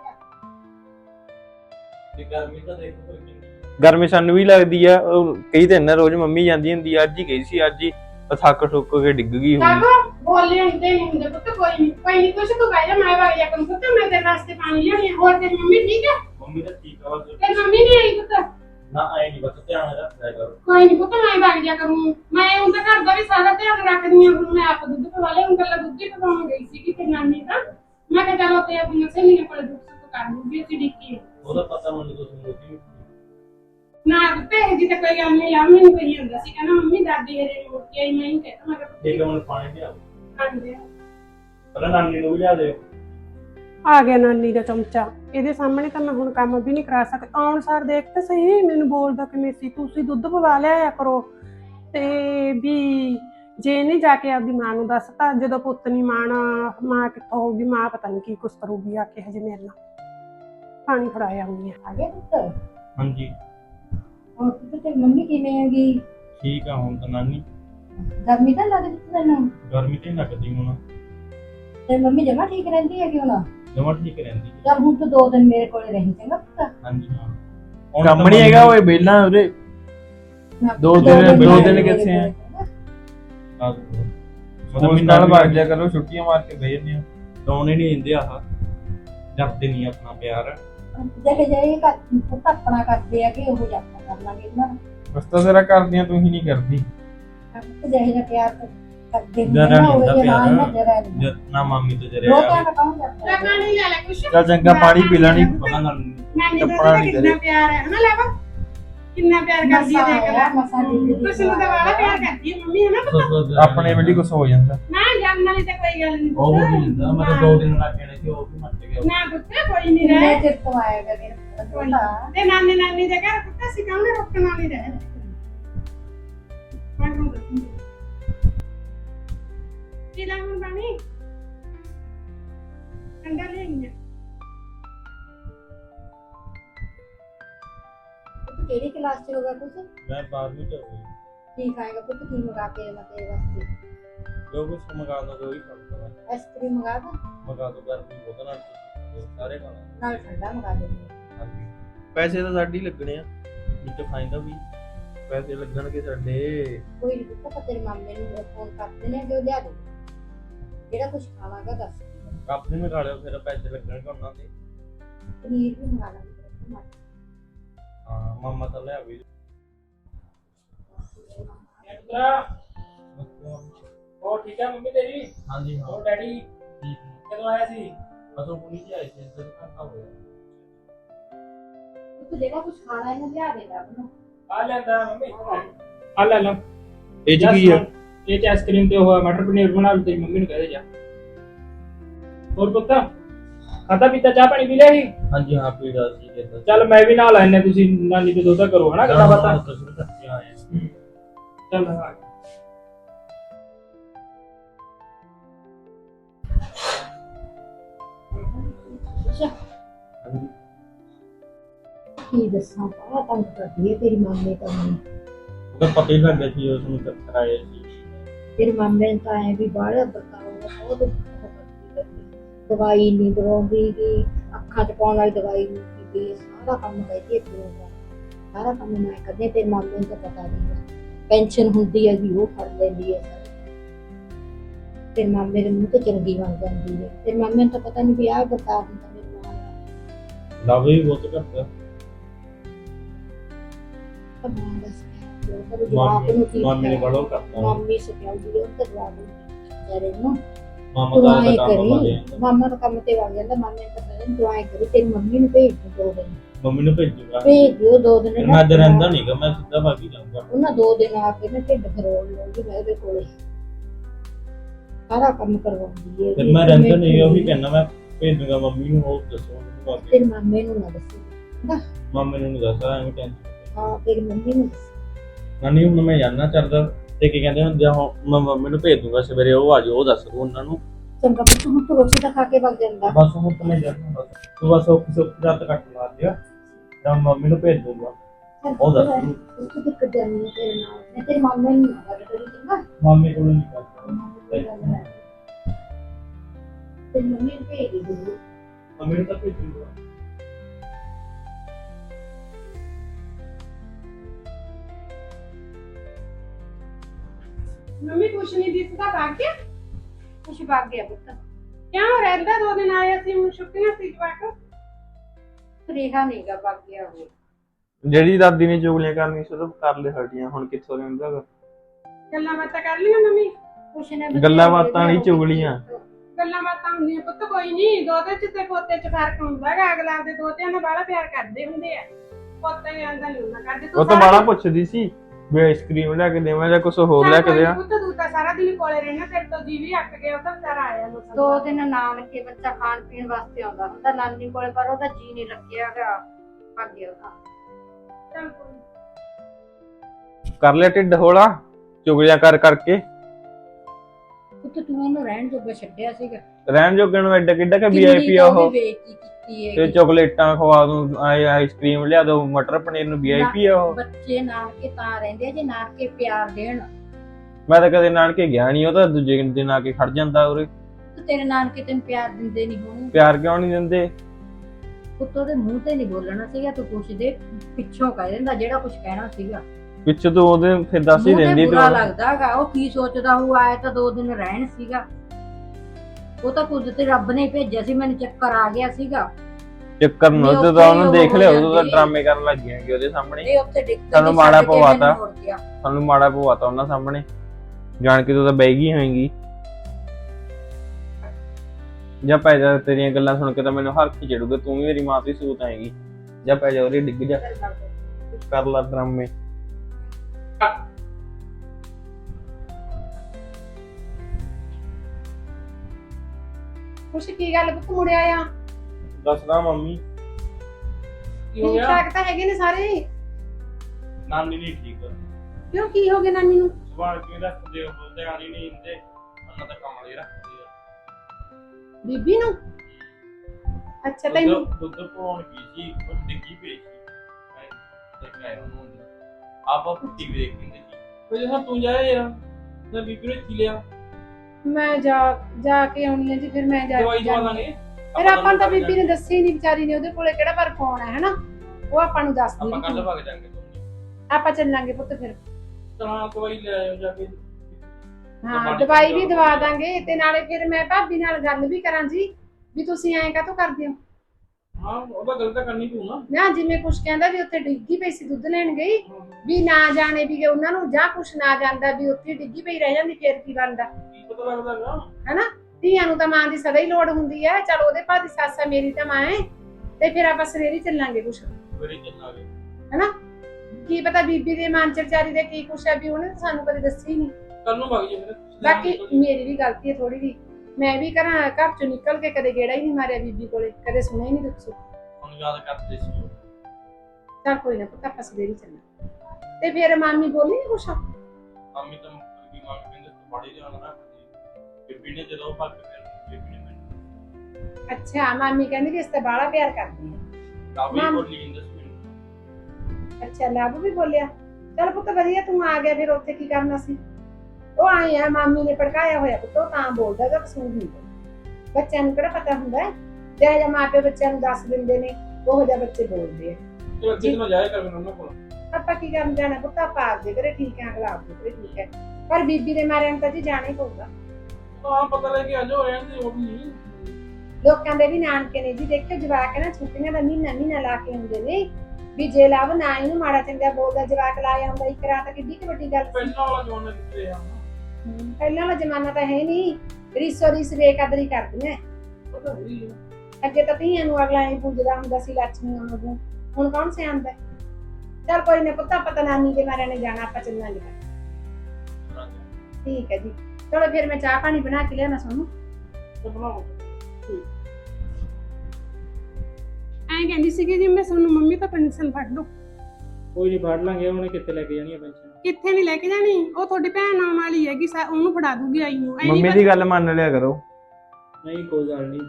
ਤੇ ਗਰਮੀ ਤਾਂ ਦੇਖੋ ਕਿੰਨੀ ਗਰਮੀ ਸਾਨੂੰ ਵੀ ਲੱਗਦੀ ਆ ਉਹ ਕਈ ਦਿਨ ਰੋਜ਼ ਮੰਮੀ ਜਾਂਦੀ ਹੁੰਦੀ ਆ ਅੱਜ ਹੀ ਗਈ ਸੀ ਅੱਜ ਹੀ ਉਹ ਥੱਕ ਠੁੱਕ ਕੇ ਡਿੱਗ ਗਈ ਹੋਊਗੀ ਬੋਲੇ ਹੁੰਦੇ ਨਹੀਂ ਹੁੰਦੇ ਪੁੱਤ ਕੋਈ ਨਹੀਂ ਕੋਈ ਨਹੀਂ ਕੁਛ ਤੂੰ ਕਹਿ ਜਾ ਮੈਂ ਵਗ ਜਾ ਕਰੂੰ ਪੁੱਤ ਮੈਂ ਤੇਰੇ ਵਾਸਤੇ ਪਾਣੀ ਲਿਆਉਣੀ ਆ। ਹੋਰ ਤੇਰੀ ਮੰਮੀ ਠੀਕ ਹੈ ਮੰਮੀ ਤਾਂ ਠੀਕ ਆ ਬਸ। ਤੇਰੀ ਮੰਮੀ ਨਹੀਂ ਆਈ ਪੁੱਤ? ਨਾ ਆਏ ਨਹੀਂ ਬਸ ਧਿਆਨ ਰੱਖਿਆ ਕਰੋ। ਕੋਈ ਨਹੀਂ ਪੁੱਤ ਮੈਂ ਵਗ ਜਾ ਕਰੂੰ। ਮੈਂ ਉਹਦਾ ਘਰ ਦਾ ਵੀ ਸਾਰਾ ਧਿਆਨ ਰੱਖਦੀ ਹਾਂ ਹੁਣ ਮੈਂ ਆਪ ਦੁੱਧ ਪਵਾ ਲਿਆ ਹੁਣ ਕੱਲਾ ਦੁੱਧ ਹੀ ਪਵਾਉਣ ਗਈ ਸੀ ਕਿ ਨਾਨੀ ਦਾ ਮੈਂ ਕਿਹਾ ਚਲੋ ਤੇ ਆਪਣੀਆਂ ਸਹੇਲੀਆਂ ਕੋਲ ਦੁੱਧ ਸੁੱਧ ਕਰ ਲੂੰਗੀ ਅਸੀਂ ਡਿੱਕੀ ਉਹਦਾ ਪਤਾ ਮੈਨੂੰ ਤੁਸੀਂ ਮੋਤੀ ਨਾ ਤੇ ਜੀ ਤਾਂ ਕੋਈ ਨਹੀਂ ਲਾ ਮੈਨੂੰ ਕਹੀ ਜਾਂਦਾ ਸੀ ਕਹਿੰਦਾ ਮੰਮੀ ਦਾਦੀ ਹਰੇ ਨੂੰ ਮੁੜ ਕੇ ਆਈ ਮੈਂ ਹੀ ਕਹਿੰਦਾ ਮੈਂ ਕਿਹਾ ਠੀਕ ਹੈ ਹੁਣ ਪਾਣੀ ਲਿਆਓ। ਹਾਂਜੀ। ਪਹਿਲਾਂ ਨਾਨੀ ਨੂੰ ਵੀ ਲਿਆ ਦੇ ਆ ਗਿਆ ਨਾਨੀ ਦਾ ਚਮਚਾ। ਇਹਦੇ ਸਾਹਮਣੇ ਤਾਂ ਮੈਂ ਹੁਣ ਕੰਮ ਵੀ ਨਹੀਂ ਕਰਾ ਸਕਦੀ। ਆਉਣ ਸਾਰ ਦੇਖ ਤਾਂ ਸਹੀ ਮੈਨੂੰ ਬੋਲਦਾ ਕਿਵੇਂ ਸੀ ਤੁਸੀਂ ਦੁੱਧ ਪਵਾ ਲਿਆਇਆ ਕਰੋ। ਤੇ ਵੀ ਜੇ ਨਹੀਂ ਜਾ ਕੇ ਆਪਦੀ ਮਾਂ ਨੂੰ ਦੱਸਤਾ ਜਦੋਂ ਪੁੱਤ ਨਹੀਂ ਮਾਣਾ ਮਾਂ ਕਿੱਥੋਂ ਹੋਊਗੀ ਮਾਂ ਪਤਾ ਨਹੀਂ ਕੀ ਕੁਛ ਕਰੂਗੀ ਆ ਕੇ ਹਜੇ ਮੇਰੇ ਨਾਲ। ਪਾਣੀ ਫੜਾਇਆ ਹੁੰਦੀ ਆ ਆ ਗਿਆ ਪੁੱਤ? ਹਾਂਜੀ। ਹੋਰ ਪੁੱਤ ਤੇ ਮੰਮੀ ਕਿਵੇਂ ਹੈਗੀ? ਠੀਕ ਆ ਹੁਣ ਤਾਂ ਨਾਨੀ। ਗਰਮੀ ਤਾਂ ਲੱਗਦੀ ਤੈਨੂੰ? ਗਰਮੀ ਤੇ ਨੀ ਲੱਗਦੀ ਹੁਣ। ਤੇ ਮੰਮੀ ਜਮਾ ਠੀਕ ਰਹਿੰਦੀ ਹੈਗੀ ਹੁਣ? ਜਮਾ ਠੀਕ ਰਹਿੰਦੀ। ਜਦ ਹੁਣ ਤੂੰ ਦੋ ਦਿਨ ਮੇਰੇ ਕੋਲੇ ਰਹੀ ਚੰਗਾ ਪੁੱਤ। ਹਾਂਜੀ ਹਾਂ। ਹੁਣ ਕੰਮ ਤਾਂ ਨਹੀਂ ਹੈਗਾ ਓਏ ਬੇਲਾ ਉਹਦੇ ਮੈਂ ਦੋ ਦਿਨ- ਦੋ ਦਿਨ ਕਿੱਥੇ ਆ? ਮਤਲਬ ਨਾਲ ਨਾਲ ਵਗ ਜਾ ਕਰੋ ਛੁੱਟੀਆਂ ਮਾਰ ਕੇ ਬਹਿ ਜਾਂਦੇ ਆ। ਹੀ ਨਹੀਂ ਦਿੰਦੇ ਆਹ। ਜਪਦੇ ਨਹੀਂ ਆਪਣਾ ਪਿਆਰ। ਜਿਹੜੇ ਜਿਹੜੇ ਘਰ ਪੁੱਤ ਆਪਣਾ ਕਰਦੇ ਆ ਕਿ ਉਹ ਜਾਪਾ ਕਰ ਲਾਂਗੇ ਨਾ ਬਸ ਤਾਂ ਤੇਰਾ ਕਰਦੀਆਂ ਤੂੰ ਹੀ ਨਹੀਂ ਕਰਦੀ। ਪੁੱਤ ਜਿਹੜੇ ਜਿਹੜਾ ਪਿਆਰ ਕਰਦੇ ਹੁੰਦੇ ਜਰਾ ਨਾ ਨੀ ਉਹ ਹੁੰਦਾ ਪਿਆਰ। ਜ- ਨਾ ਮਾਮੀ ਤੋਂ ਜਰੇ ਦੋ ਟਾਈਮ ਕੌਣ ਕਰਦਾ? ਹੈ? ਪਾਣੀ ਲੈ ਲੈ ਕੁਛ। ਚੱਲ ਚੰਗਾ ਪਾਣੀ ਪੀ ਲੈਣੀ। ਪਤਾ ਨਾ ਨਾਨੀ ਦਾ ਟੱਪਣਾ ਤਾਂ ਨੀ ਕਿੰਨਾ ਪਿਆਰ ਹੈ। ਹਨਾ ਲੈਵਾ ਕਿੰਨਾ ਪਿਆਰ ਕਰਦੀ ਹੈ ਦੇਖ ਲੈ। ਮਸਾਂ ਦੀ ਤੁਸੀਂ ਨੂੰ ਤਾਂ ਵਾਲਾ ਪਿਆਰ ਕਰਦੀ ਹੈ ਮੰਮੀ ਹਨਾ ਪੁੱਤ? ਆਪਣੇ ਵੇਲੇ ਕੁਝ ਹੋ ਜਾਂਦਾ। ਨਾ ਜਾਨ ਵਾਲੀ ਤਾਂ ਕੋਈ ਗੱਲ ਨਹੀਂ ਉਹ ਵੀ ਨਹੀਂ ਹੁੰਦਾ ਮੈਂ ਤਾਂ ਦੋ ਦਿਨ ਲੱਗ ਗਏ ਕਿ ਉਹ ਵੀ ਮੱਟ ਗਿਆ ਨਾ ਪੁੱਤ ਕੋਈ ਨਹੀਂ ਰਹਿ। ਚਿਰ ਤੋਂ ਆਏਗਾ ਮੇਰਾ ਪੁੱਤ ਤੇ ਨਾਨੀ ਨਾਨੀ ਦੇ ਘਰ ਪੁੱਤ ਅਸੀਂ ਕਹੋਗੇ ਰੋਕਣ ਵਾਲੀ ਰਹਿ। ਮੈਨੂੰ ਦੱਸੋ ਕੀ ਲਾ ਹੁਣ ਪਾਣੀ ਠੰਡਾ ਲੈਣੀ ਪੁੱਤ ਕਿਹੜੀ ਕਲਾਸ ਚ ਹੋਗਾ ਕੁਝ ਮੈਂ ਬਾਹਰ ਵੀ ਚੱਲ ਗਈ ਕੀ ਖਾਏਗਾ ਪੁੱਤ ਕੀ ਮੰਗਾ ਕੇ ਮੈਂ ਤੇਰੇ ਵਾਸਤੇ? ਜੋ ਕੁਝ ਮੰਗਾਉਣਾ ਜੋ ਹੀ ਕਰਦਾ ਮੈਂ ਆਈਸਕ੍ਰੀਮ ਮੰਗਾ ਦਾਂ। ਮੰਗਾ ਦੋ ਗਰਮੀ ਬਹੁਤ ਨਾਲ ਸਾਰੇ ਖਾਣਾ। ਨਾਲ ਠੰਡਾ ਮੰਗਾ ਦੇ। ਹਾਂਜੀ। ਪੈਸੇ ਤਾਂ ਸਾਡੀ ਲੱਗਣੇ ਆ। ਵਿੱਚ ਫਾਇਦਾ ਵੀ। ਪੈਸੇ ਲੱਗਣਗੇ ਸਾਡੇ। ਕੋਈ ਨਹੀਂ ਪੁੱਤ ਤੇਰੇ ਮਾਮੇ ਨੂੰ ਫੋਨ ਕਰਦੇ ਨੇ ਕਿ ਉਹ ਲਿਆ ਦੇ। ਜਿਹੜਾ ਕੁਝ ਖਾਵਾਂਗਾ ਦੱਸ। ਆਪਣੇ ਵੀ ਖਾ ਲਿਓ ਫਿਰ ਪੈਸੇ ਲੱਗਣਗੇ ਉਹਨਾਂ ਦੇ। ਪਨੀਰ ਵੀ ਮੰਗਾ ਲਾਂਗੇ ਹਾਂ ਮਾਮਾ ਤਾਂ ਲੈ ਆਵੀ ਹੋਰ ਠੀਕ ਹੈ ਮੰਮੀ ਤੇਰੀ? ਹਾਂਜੀ ਹਾਂ। ਹੋਰ ਡੈਡੀ? ਠੀਕ ਕਦੋਂ ਆਇਆ ਸੀ? ਅਸੋ ਪੁਣੀ ਜੀ ਆਈ ਸੀ ਇਸ ਦਿਨ ਘੰਟਾ ਹੋਇਆ ਤੂੰ ਜਿਹੜਾ ਕੁਝ ਖਾਣਾ ਹੈ ਨਾ ਲਿਆ ਦੇ ਰੱਬ ਆ ਲੈਂਦਾ ਮੰਮੀ। ਆ ਲੈ ਲਾ। ਇਹ ਚ ਕੀ ਆ? ਇਹ ਚ ਆਈਸਕ੍ਰੀਮ ਤੇ ਉਹ ਮਟਰ ਪਨੀਰ ਬਣਾ ਲਈ ਤੇਰੀ ਮੰਮੀ ਨੂੰ ਕਹਦੇ ਜਾ। ਹੋਰ ਪੁੱਤਾ ਖਾਤਾ ਪੀਤਾ ਚਾਹ ਪਾਣੀ ਪੀ ਲਿਆ ਸੀ? ਹਾਂਜੀ ਹਾਂ ਪੀੜਾ ਸੀ ਕਿਦਾਂ ਚੱਲ ਮੈਂ ਵੀ ਨਾਲ ਆਇਨੇ ਤੁਸੀਂ ਨਾਨੀ ਤੇ ਦੋਤਾ ਕਰੋ ਹਨਾ ਗੱਲਾਂ ਬਾਤਾਂ? ਚੱਲ ਆ ਕੀ ਦੱਸਾਂ ਬੜਾ ਤੰਗ ਕਰਦੀ ਹੈ ਤੇਰੀ ਮਾਮੇ ਤਾਂ ਮੈਨੂੰ ਉਹਦਾ ਪਤਾ ਹੀ ਲੱਗ ਗਿਆ ਸੀ ਉਸ ਨੂੰ ਚੱਕਰ ਆਏ ਸੀ ਤੇਰੇ ਮਾਮੇ ਨੇ ਤਾਂ ਐ ਵੀ ਬਾਹਲਾ ਬਰਤਾਓ ਬਹੁਤ ਕਰਦੀ ਰਹਿੰਦੀ। ਦਵਾਈ ਨਹੀਂ ਦਵਾਉਂਦੀ ਗੀ ਅੱਖਾਂ 'ਚ ਪਾਉਣ ਵਾਲੀ ਦਵਾਈ ਨਹੀਂ ਹੈ, ਸਾਰਾ ਕੰਮ ਕਹਿੰਦੀ ਹੈ ਤੂੰ ਕਰ। ਸਾਰਾ ਕੰਮ ਮੈਂ ਕਰਦੇ ਤੇਰੇ ਮਾਮੇ ਨੂੰ ਤਾਂ ਪਤਾ ਨਹੀਂ ਪੈਨਸ਼ਨ ਹੁੰਦੀ ਹੈ ਵੀ ਉਹ ਫੜ ਲੈਂਦੀ ਹੈ ਸਾਰੀ। ਤੇਰੇ ਮਾਮੇ ਦੇ ਮੂੰਹ ਤੇ ਚੰਗੀ ਬਣ ਜਾਂਦੀ ਹੈ ਤੇਰੇ ਮਾਮੇ ਨੂੰ ਤਾਂ ਪਤਾ ਨਹੀਂ ਵੀ ਆਹ ਬਰਤਾਅ ਹੁੰਦਾ ਲਵ ਵੀ ਬਹੁਤ ਕਰਦਾ ਤਾਂ ਮੈਂ ਦੱਸ ਜੋ ਕਦੇ ਜਵਾਬ ਨੂੰ ਕੀ ਮਾਮੀ ਨੇ। ਬੜੋ ਕਰਦਾ ਮਾਮੀ ਸਿਖਾਉਂਦੀ ਹੈ ਤਾਂ ਜਵਾਬ ਨੂੰ ਜਰੇ ਨੂੰ ਮਾਮਾ ਤੂੰ ਦਾ ਤਾਂ ਕੰਮ ਕਰੀ ਵਧੇ ਮਾਮਾ ਦਾ ਕੰਮ ਤੇ ਵਗ ਜਾਂਦਾ ਮਾਮੇ ਨੂੰ ਤੂੰ ਆਏ ਕਰੀ ਤੇਰੀ ਮੰਮੀ ਨੂੰ ਭੇਜ ਦੇ ਦੋ ਦਿਨ। ਮੰਮੀ ਨੂੰ ਭੇਜੂਗਾ ਭੇਜ ਦਿਓ ਦੋ ਦਿਨ ਮੈਂ ਅੱਜ ਰਹਿੰਦਾ ਨਹੀਂਗਾ ਮੈਂ ਸਿੱਧਾ ਭਾਗੀ ਜਾਊਂਗਾ। ਉਹਨਾਂ ਦੋ ਦਿਨ ਆ ਕੇ ਨਾ ਢਿੱਡ ਫਰੋਲ ਲਊਗੀ ਮੈਂ ਉਹਦੇ ਕੋਲੇ। ਸਾਰਾ ਕੰਮ ਕਰਵਾਉਂਦੀ ਹੈ। ਫਿਰ ਮੈਂ ਰਹਿੰਦਾ ਨਹੀਂ ਉਹ ਵੀ ਕਹਿੰਦਾ ਮੈਂ ਭੇਜੂਗਾ ਮੰਮੀ ਨੂੰ ਉਹ ਦੱਸੋ। ਤੇਰੀ ਮਾਮੇ ਨੂੰ ਨਾ ਦੱਸੀ। ਮਾਮੇ ਨੂੰ ਨਹੀਂ ਦੱਸਦਾ ਐਵੇਂ ਟੈਨਸ਼ਨ ਹਾਂ ਤੇਰੀ ਮੰਮੀ ਨੂੰ ਦੱਸੀ। ਨਾਨੀ ਹੁਣ ਮੈਂ ਜਾਣਨਾ ਚੱਲਦਾ। ਤੇ ਕੀ ਕਹਿੰਦੇ ਹੁੰਦੇ ਆ ਹੁਣ ਮੈਂ ਮੰਮੀ ਨੂੰ ਭੇਜ ਦੂੰਗਾ ਸਵੇਰੇ ਉਹ ਆ ਜਾਓ ਉਹ ਦੱਸ ਦੂ ਉਹਨਾਂ ਨੂੰ। ਚੰਗਾ ਪੁੱਤ ਹੁਣ ਤੂੰ ਰੋਟੀ ਤਾਂ ਖਾ ਕੇ ਵਗ ਜਾਂਦਾ। ਬਸ ਹੁਣ ਤਾਂ ਮੈਂ ਜਾਣਾ ਬਸ। ਤੂੰ ਬਸ ਉਹ ਕਿਸੇ ਰਾਤ ਕੱਟ ਲਾ ਦਿਆ। ਤਾਂ ਮੰਮੀ ਨੂੰ ਭੇਜ ਦੂੰਗਾ ਉਹ ਦੱਸ ਦੂ ਤੂੰ ਦਿੱਕਤ ਜਾਨੀ ਤੇਰੇ ਨਾਲ। ਮੈਂ ਤੇਰੇ ਮਾਮੇ ਨੂੰ ਨਾ ਗੱਲ ਕਰੀ ਚੰਗਾ? ਮਾਮੀ ਕੋਲ ਨਹੀਂ ਕਰਦਾ। ਤੇਰੀ ਮੰਮੀ ਨੂੰ ਭੇਜ ਦੇ ਦੂੰ। ਨੂੰ ਤਾਂ ਭੇਜੂਗਾ ਮੰਮੀ ਕੁਛ ਨਹੀਂ ਦਿਸਦਾ ਭਾਗ ਗਿਆ? ਕੁਛ ਵਗ ਗਿਆ ਪੁੱਤ। ਕਿਉਂ ਰਹਿੰਦਾ ਦੋ ਦਿਨ ਆਇਆ ਸੀ ਹੁਣ ਛੁੱਟੀਆਂ ਸੀ ਜਵਾਕ। ਰੇਹਾ ਨਹੀਂਗਾ ਵਗ ਗਿਆ ਉਹ ਜਿਹੜੀ ਦਾਦੀ ਨੇ ਚੁਗਲੀਆਂ ਕਰਨੀ ਸੀ ਉਹ ਤਾਂ ਕਰ ਲੈ ਹਟੀਆਂ ਹੁਣ ਕਿੱਥੋਂ ਰਹਿੰਦਾ ਗਾ? ਗੱਲਾਂ ਬਾਤਾਂ ਕਰ ਲਈਆਂ ਮੰਮੀ? ਕੁਛ ਨੇ ਗੱਲਾਂ ਬਾਤਾਂ ਨਹੀਂ ਚੁਗਲੀਆਂ। ਗੱਲਾਂ ਬਾਤਾਂ ਹੁੰਦੀਆਂ ਪੁੱਤ ਕੋਈ ਨਹੀਂ ਦੋਤੇ ਚ ਤੇ ਪੋਤੇ ਚ ਫ਼ਰਕ ਹੁੰਦਾ ਹੈਗਾ ਅਗਲਾ ਦੇ ਦੋਤਿਆਂ ਨਾਲ ਬਾਹਲਾ ਪਿਆਰ ਕਰਦੇ ਹੁੰਦੇ ਆ। ਪੋਤੇ ਹੀ ਆਂਦਾ ਨਹੀਂ ਉਹਨਾਂ ਕਰਦੇ ਉਹ ਤਾਂ ਬਾਲਾ ਪੁੱਛਦੀ ਸੀ ਵੀ ਆਈਸਕ੍ਰੀਮ ਲੈ ਕੇ ਦੇਵਾਂ ਜਾਂ ਕੁਝ ਹੋਰ ਲੈ ਕੇ ਦੇਵਾਂ। ਪੁੱਤ ਤੂੰ ਤਾਂ ਸਾਰਾ ਦਿਨ ਕੋਲੇ ਰਹਿਣਾ ਤੇਰੇ ਤੋਂ ਜੀ ਵੀ ਅੱਕ ਗਿਆ ਉਹ ਤਾਂ ਵਿਚਾਰਾ ਆਇਆ ਨੂੰ ਦੋ ਦਿਨ ਨਾਨਕੇ ਬੱਚਾ ਖਾਣ ਪੀਣ ਵਾਸਤੇ ਆਉਂਦਾ ਹੁੰਦਾ ਨਾਨੀ ਕੋਲੇ ਪਰ ਉਹਦਾ ਜੀ ਨਹੀਂ ਲੱਗਿਆਗਾ ਭਾਗਿਆ ਉਹਦਾ। ਚੱਲ ਕੋਈ ਨੀ। ਕਰ ਲਿਆ ਢਿੱਡ ਹੋਲਾ ਚੁਗਲੀਆਂ ਕਰ ਕਰਕੇ। ਪੁੱਤ ਤੂੰ ਉਹਨੂੰ ਰਹਿਣ ਜੋਗਾ ਛੱਡਿਆ ਸੀਗਾ। ਰਹਿਣ ਜੋਗੇ ਨੂੰ ਐਡਾ ਕਿੱਡਾ ਕਿ ਵੀਆਈਪੀ ਤਾਂ ਉਹ? ਉਹਦੀ ਬੇਇੱਜ਼ਤੀ ਕੀਤੀ ਤੇ ਚਾਕਲੇਟਾਂ ਖਵਾ ਦੂੰ ਆਏ ਆਈਸਕ੍ਰੀਮ ਲਿਆ ਦੋ ਮਟਰ ਪਨੀਰ ਨੂੰ ਵੀਆਈਪੀ ਆ ਉਹ? ਬੱਚੇ ਨਾਨਕੇ ਤਾਂ ਰਹਿੰਦੇ ਆ ਜੇ ਨਾਨਕੇ ਪਿਆਰ ਦੇਣ। ਮੈਂ ਤਾਂ ਕਦੇ ਨਾਨਕੇ ਗਿਆ ਨਹੀਂ ਉਹ ਤਾਂ ਦੂਜੇ ਦਿਨ ਆ ਕੇ ਖੜ ਜਾਂਦਾ ਉਰੇ। ਤੇਰੇ ਨਾਨਕੇ ਤੈਨੂੰ ਪਿਆਰ ਦਿੰਦੇ ਨਹੀਂ ਹੋਣ। ਪਿਆਰ ਕਿਉਂ ਨਹੀਂ ਦਿੰਦੇ? ਪੁੱਤ ਉਹਦੇ ਮੂੰਹ ਤੇ ਨਹੀਂ ਬੋਲਣਾ ਸੀਗਾ ਤੂੰ ਕੁਛ ਦੇ ਪਿੱਛੋਂ ਕਹਿ ਦਿੰਦਾ ਜਿਹੜਾ ਕੁਛ ਕਹਿਣਾ ਸੀਗਾ। ਪਿੱਛੇ ਤੋਂ ਉਹਦੇ ਫਿਰ ਦੱਸ ਹੀ ਮੂੰਹ ਤੇ ਦਿੰਦੀ ਬੁਰਾ ਤੂੰ ਲੱਗਦਾਗਾ ਉਹ ਕੀ ਸੋਚਦਾ ਉਹ ਆਇਆ ਤਾਂ ਦੋ ਦਿਨ ਰਹਿਣ ਸੀਗਾ। ਉਹ ਤਾਂ ਕੁਝ ਤੇ ਰੱਬ ਨੇ ਭੇਜਿਆ ਸੀ ਮੈਨੂੰ ਚੱਕਰ ਆ ਗਿਆ ਸੀਗਾ। ਚੱਕਰ ਨੂੰ ਨਹੀਂ, ਤਾਂ ਹੀ ਉਹਨੂੰ ਉਹ ਦੇਖ ਲਿਆ ਉਦੋਂ ਤਾਂ। ਡਰਾਮੇ ਕਰਨ ਲੱਗ ਗਿਆ ਕਿ ਉਹਦੇ ਸਾਹਮਣੇ। ਇਹ ਉੱਥੇ ਡਿੱਗ ਸਾਨੂੰ ਮਾੜਾ ਪਵਾਤਾ। ਸਾਨੂੰ ਮਾੜਾ ਪਵਾਤਾ ਉਹਨਾਂ ਸਾਹਮਣੇ। ਜਾਣ ਕੇ ਤੂੰ ਤਾਂ ਬਹਿ ਗਈ ਹੋਏਗੀ। ਜਾਂ ਪੈ ਜਾ ਤੇਰੀਆਂ ਗੱਲਾਂ ਸੁਣ ਕੇ ਤਾਂ ਮੈਨੂੰ ਹਰ ਕੀ ਚੜੂਗਾ ਤੂੰ ਵੀ ਮੇਰੀ ਮਾਂ ਦੀ ਸੂਤ ਆਏਗੀ। ਜਾਂ ਪੈ ਜਾ ਉਹਦੇ ਡਿੱਗ ਜਾ। ਕਰ ਲਾ ਡਰਾਮੇ। ਕੁਛ ਕੀ ਗੱਲ ਪੁੱਤ ਮੁੜਿਆ ਆ? ਦੱਸਦਾ ਮੰਮੀ। ਕੀ ਹੋ ਠੀਕ ਗਿਆ? ਠਾਕ ਤਾਂ ਹੈਗੇ ਨੇ ਸਾਰੇ? ਨਾਨੀ ਨਹੀਂ ਠੀਕ। ਕਿਉਂ ਕੀ ਹੋ ਗਿਆ ਨਾਨੀ ਨੂੰ? ਸਵਾਲ ਕਿਉਂ ਰੱਖਦੇ ਹੋ? ਬੋਲਦੇ ਆ ਨਹੀਂ ਹੁੰਦੇ ਉਹਨਾਂ ਦਾ ਕੰਮ ਵਾਲੀ ਰੱਖਦੇ ਆ। ਬੀਬੀ ਨੂੰ? ਅੱਛਾ ਤੈਨੂੰ? ਦੁੱਧ ਦੁੱਧ ਪਾਉਣ ਗਈ ਸੀ? ਉਹ ਡਿੱਗੀ ਪਈ ਸੀ। ਮੈਂ ਦੇਖਿਆ ਉਹਨੂੰ ਆਪਾਂ ਪੁੱਟੀ ਵੀ ਦੇਖ ਲੈਂਦੇ ਉਹ ਜਦੋਂ ਤੂੰ ਜਾਇਆ ਯਾਰ ਤਾਂ ਬੀਬੀ ਨੇ ਕੀ ਲਿਆ। ਮੈਂ ਜਾ ਜਾ ਕੇ ਆਉਣੀ ਆ ਜੀ ਫਿਰ ਮੈਂ ਜਾ ਦਵਾਈ ਦਵਾ ਦਾਂਗੇ। ਫਿਰ ਆਪਾਂ ਨੂੰ ਤਾਂ ਬੀਬੀ ਨੇ ਦੱਸੀ ਨਹੀਂ ਵਿਚਾਰੀ ਨੇ ਉਹਦੇ ਕੋਲੇ ਕਿਹੜਾ ਪਰ ਫੋਨ ਹੈ ਹਨਾ? ਉਹ ਆਪਾਂ ਨੂੰ ਦੱਸ ਆਪਾਂ ਕੱਲ ਭਗ ਜਾਾਂਗੇ ਆਪਾਂ ਚੱਲਾਂਗੇ ਪੁੱਤ ਫਿਰ। ਤਾਂ ਦਵਾਈ ਲੈ ਆਇਓ ਜਾ ਕੇ। ਹਾਂ ਦਵਾਈ ਵੀ ਦਵਾ ਦਵਾ ਦਾਂਗੇ ਤੇ ਨਾਲੇ ਫਿਰ ਮੈਂ ਭਾਬੀ ਨਾਲ ਗੱਲ ਵੀ ਕਰਾਂ ਜੀ ਵੀ ਤੁਸੀਂ ਐਂ ਕਾਹਤੋਂ ਕਰਦੇ ਹੋ? ਹਾਂ ਉਹਦਾ ਕਰਨੀ ਨਾ। ਨਾ ਜਿਵੇਂ ਕੁਛ ਕਹਿੰਦਾ ਵੀ ਉੱਥੇ ਡਿੱਗੀ ਪਈ ਸੀ ਦੁੱਧ ਲੈਣ ਗਈ ਵੀ ਨਾ ਜਾਣੇ ਵੀ ਉਹਨਾਂ ਨੂੰ ਜਾਂ ਕੁਛ ਨਾ ਜਾਂਦਾ ਵੀ ਉੱਥੇ ਡਿੱਗੀ ਪਈ ਰਹਿ ਜਾਂਦੀ ਫਿਰ ਕੀ ਬਣਦਾ? ਕੀ ਪਤਾ ਲੱਗਦਾਗਾ ਧੀਆਂ ਨੂੰ ਤਾਂ ਮਾਂ ਦੀ ਸਦਾ ਹੀ ਲੋੜ ਹੁੰਦੀ ਹੈ ਚਲ ਉਹਦੇ ਭਾਅ ਦੀ ਸੱਸ ਹੈ ਮੇਰੀ ਤਾਂ ਮਾਂ ਹੈ ਤੇ ਫਿਰ ਆਪਾਂ ਸਵੇਰੇ ਚੱਲਾਂਗੇ ਕੁਛ। ਸਵੇਰੇ ਚੱਲਾਂਗੇ। ਕੀ ਪਤਾ ਬੀਬੀ ਦੇ ਮਨ ਚ ਵਿਚਾਰੀ ਦੇ ਕੀ ਕੁਛ ਹੈ ਵੀ ਉਹਨੇ ਸਾਨੂੰ ਕਦੇ ਦੱਸੀ ਨਹੀਂ। ਕੱਲ ਨੂੰ ਭਗ ਜੇ ਫਿਰ। ਬਾਕੀ ਮੇਰੀ ਵੀ ਗਲਤੀ ਹੈ ਥੋੜੀ ਜੀ ਮੈਂ ਵੀ ਘਰਾਂ ਘਰ ਚੋਂ ਨਿਕਲ ਕੇ ਕਦੇ ਗੇੜਾ ਹੀ ਨਹੀਂ ਮਾਰਿਆ ਬੀਬੀ ਕੋਲੇ ਕਦੇ ਸੁਣਿਆ ਹੀ ਨਹੀਂ ਦੁੱਖ ਸੁੱਖ ਹੁਣ ਯਾਦ ਕਰਦੇ ਸੀ। ਉਹ। ਚੱਲ ਕੋਈ ਨਾ ਪੁੱਤ ਆਪਾਂ ਸਵੇਰੇ ਹੀ ਚੱਲਾਂ ਤੇ ਫਿਰ ਮਾਮੀ ਬੋਲੀ ਨਹੀਂ ਕੁਛ? ਮੰਮੀ ਤਾਂ ਮੁੱਕਰ ਗਈ ਮੰਮੀ ਕਹਿੰਦੇ ਤੂੰ ਬੜੀ ਧਿਆਨ ਰੱਖਦੀ ਬੀਬੀ ਨੇ ਜਦੋਂ ਭੱਗ ਫਿਰ ਬੀਬੀ ਨੇ ਮੈਨੂੰ ਅੱਛਾ ਮਾਮੀ ਕਹਿੰਦੀ ਵੀ ਇਸ ਤੇ ਬਾਹਲਾ ਪਿਆਰ ਕਰਦੀ ਹੈ। ਕਾਬੀ ਮੰਮ- ਬੋਲੀ ਜਾਂਦਾ ਸੀ ਮੈਨੂੰ। ਅੱਛਾ ਲੱਭ ਵੀ ਬੋਲਿਆ। ਚਲ ਪੁੱਤ ਵਧੀਆ ਤੂੰ ਆ ਗਿਆ ਫਿਰ ਉੱਥੇ ਕੀ ਕਰਨਾ ਸੀ? ਉਹ ਆਏ ਆ ਮਾਮੀ ਨੇ ਭੜਕਾਇਆ ਹੋਇਆ ਪੁੱਤ ਉਹ ਤਾਂ ਬੋਲਦਾ ਗਾ ਕਸੂਰ ਨਹੀਂ। ਬੱਚਿਆਂ ਨੂੰ ਕਿਹੜਾ ਪਤਾ ਹੁੰਦਾ ਹੈ? ਜਿਹੜਾ ਜਿਹਾ ਮਾਪੇ ਬੱਚਿਆਂ ਨੂੰ ਦੱਸ ਦਿੰਦੇ ਨੇ ਉਹੋ ਜਿਹਾ ਬੱਚੇ ਬੋਲਦੇ ਆ। ਚਲੋ ਅੱਗੇ ਤੋਂ ਜਾਇਆ ਕਰ ਮੈਨੂੰ ਉਹਨਾਂ ਕੋਲ? ਆਪਾਂ ਕੀ ਕਰਨ ਜਾਣਾ ਪੁੱਤ? ਆਪਾਂ ਆਪਦੇ ਘਰੇ ਠੀਕ ਹੈ ਅਗਲਾ ਆਪਦੇ ਘਰੇ ਠੀਕ ਹੈ। ਪਰ ਬੀਬੀ ਦੇ ਮਾਰਿਆਂ ਨੂੰ ਤਾਂ ਜੀ ਜਾਣਾ ਹੀ ਪਊਗਾ। ਹਾਂ ਪਤਾ ਲੱਗ ਗਿਆ ਜੋ ਰਹਿਣ ਦੇ ਉਹ ਵੀ ਨਹੀਂ। ਲੋਕਾਂ ਦੇ ਵੀ ਨਾਨਕੇ ਨੇ ਜੀ ਦੇਖਿਓ ਜਵਾਕ ਨਾ ਛੁੱਟੀਆਂ ਦਾ ਮਹੀਨਾ ਮਹੀਨਾ ਲਾ ਕੇ ਹੁੰਦੇ ਨੇ। ਵੀ ਜੇ ਲਵ ਨਾ ਇਹਨੂੰ ਮਾੜਾ ਚੰਗਾ ਬੋਲਦਾ ਜਵਾਕ ਲਾਇਆ ਹੁੰਦਾ ਇੱਕ ਰਾਤ ਕਿੱਡੀ ਕੁ ਵੱਡੀ ਗੱਲ ਪਹਿਲਾਂ ਵਾਲਾ ਜਵਾਨ ਕਿੱਥੇ ਆ। ਪਹਿਲਾਂ ਵਾਲਾ ਜ਼ਮਾਨਾ ਤਾਂ ਹੈ ਨਹੀਂ। ਰੀਸੋ ਰੀਸ ਬੇਕਦਰੀ ਕਰਦੀਆਂ। ਪਤਾ ਨਹੀਂ ਅੱਗੇ ਤਾਂ ਧੀਆਂ ਨੂੰ ਅਗਲਾ ਐ ਪੁੱਜਦਾ ਹੁੰਦਾ ਸੀ ਲక్ష్ਮੀਆਂ ਨੂੰ ਹੁਣ ਕੌਣ ਸਿਆਣਦਾ? ਹੈ? ਚੱਲ ਕੋਈ ਨਾ ਪੁੱਤਾ ਪਤਾ ਨਾਨੀ ਦੇ ਮਾਰੇ ਨੇ ਜਾਣਾ ਆਪਾਂ ਚੱਲਾਂਗੇ। ਠੀਕ ਹੈ ਜੀ। ਚਲੋ ਫਿਰ ਮੈਂ ਚਾਹ ਪਾਣੀ ਬਣਾ ਕੇ ਲਿਆਣਾ ਤੁਹਾਨੂੰ ਬਣਾਓ। ਐਂ ਕਹਿੰਦੀ ਸੀਗੀ ਜੀ ਮੈਂ ਤੁਹਾਨੂੰ ਮੰਮੀ ਤੋਂ ਪੈਨਸ਼ਨ ਫੜ ਲਓ। ਕੋਈ ਨਹੀਂ ਫੜ ਲਾਂਗੇ ਉਹਨੇ ਕਿੱਥੇ ਲੈ ਕੇ ਜਾਣੀ ਆ ਪੈਨਸ਼ਨ ਕਿੱਥੇ ਨਹੀਂ ਲੈ ਕੇ ਜਾਣੀ? ਉਹ ਤੁਹਾਡੀ ਭੈਣ ਆਉਣ ਵਾਲੀ ਹੈਗੀ ਸਾ- ਉਹਨੂੰ ਫੜਾ ਦੂਗੀ ਆਈ ਨੂੰ। ਐ ਮੰਮੀ ਨਹੀਂ ਦੀ ਗੱਲ ਮੰਨ ਲਿਆ ਕਰੋ। ਨਹੀਂ ਕੋਈ ਗੱਲ ਨਹੀਂ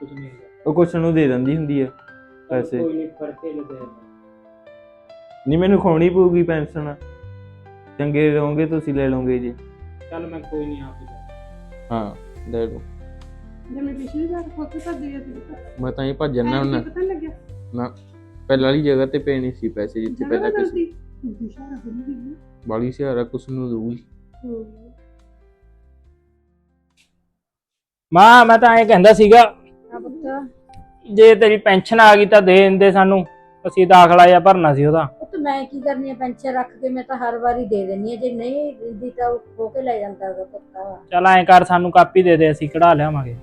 ਕੁਝ ਨਹੀਂ ਹੈਗਾ। ਉਹ ਕੁਛ ਨੂੰ ਦੇ ਦਿੰਦੀ ਹੁੰਦੀ ਹੈ ਪੈਸੇ। ਕੋਈ ਨਹੀਂ ਫੜ ਕੇ ਲੈ ਦੇ ਨਹੀਂ ਮੈਨੂੰ ਖਵਾਉਣੀ ਪਊਗੀ ਪੈਨਸ਼ਨ। ਚੰਗੇ ਰਹੋਗੇ ਤੁਸੀਂ ਲੈ ਲਓਗੇ ਜੀ। ਚੱਲ ਮੈਂ ਕੋਈ ਨਹੀਂ ਆਪ ਹੀ ਜਾ ਹਾਂ ਦੇ ਦੋ ਜੇ ਮੈਂ ਪਿਛਲੀ ਵਾਰ ਫੋਟੋ ਤਾਂ ਦੇ ਦਿੱਤੀ ਮੈਂ ਤਾਂ ਇਹ ਭੱਜ ਜਾਣਾ ਹੁਣ। ਪਤਾ ਨੀ ਲੱਗਿਆ ਪਹਿਲਾਂ ਵਾਲੀ ਜਗ੍ਹਾ ਤੇ ਨਹੀਂ ਸੀ ਪੈਸੇ ਜਿੱਥੇ ਜਗ੍ਹਾ ਪਹਿਲਾਂ ਕਿਸੇ ਬਦਲਤੀ। ਦਿਸ਼ਾ ਬਦਲ ਬਾਲੀ ਸਿਆਰਾ ਕੁਛ ਨੂੰ ਦਊਗੀ ਗਈ ਮਾਂ ਮੈਂ ਤਾਂ ਐਂ ਕਹਿੰਦਾ ਸੀਗਾ ਆ ਪੁੱਤ ਜੇ ਤੇਰੀ ਪੈਨਸ਼ਨ ਆ ਗਈ ਤਾਂ ਦੇ ਦਿੰਦੇ ਸਾਨੂੰ। ਅਸੀਂ ਦਾਖਲਾ ਜਾਂ ਭਰਨਾ ਸੀ ਉਹਦਾ। ਪੁੱਤ ਮੈਂ ਕੀ ਕਰਨੀ ਹੈ ਪੈਨਸ਼ਨ ਰੱਖ ਕੇ ਮੈਂ ਤਾਂ ਹਰ ਵਾਰੀ ਦੇ ਦਿੰਨੀ ਆ। ਜੇ ਨਹੀਂ ਦਿੰਦੀ ਤਾਂ ਉਹ ਖੋ ਕੇ ਲੈ ਜਾਂਦਾ ਉਹਦਾ ਪੱਕਾ। ਚੱਲ ਐਂ ਕਰ ਸਾਨੂੰ ਕਾਪੀ ਦੇ ਦੇ ਅਸੀਂ ਕਢਾ ਲਿਆਵਾਂਗੇ।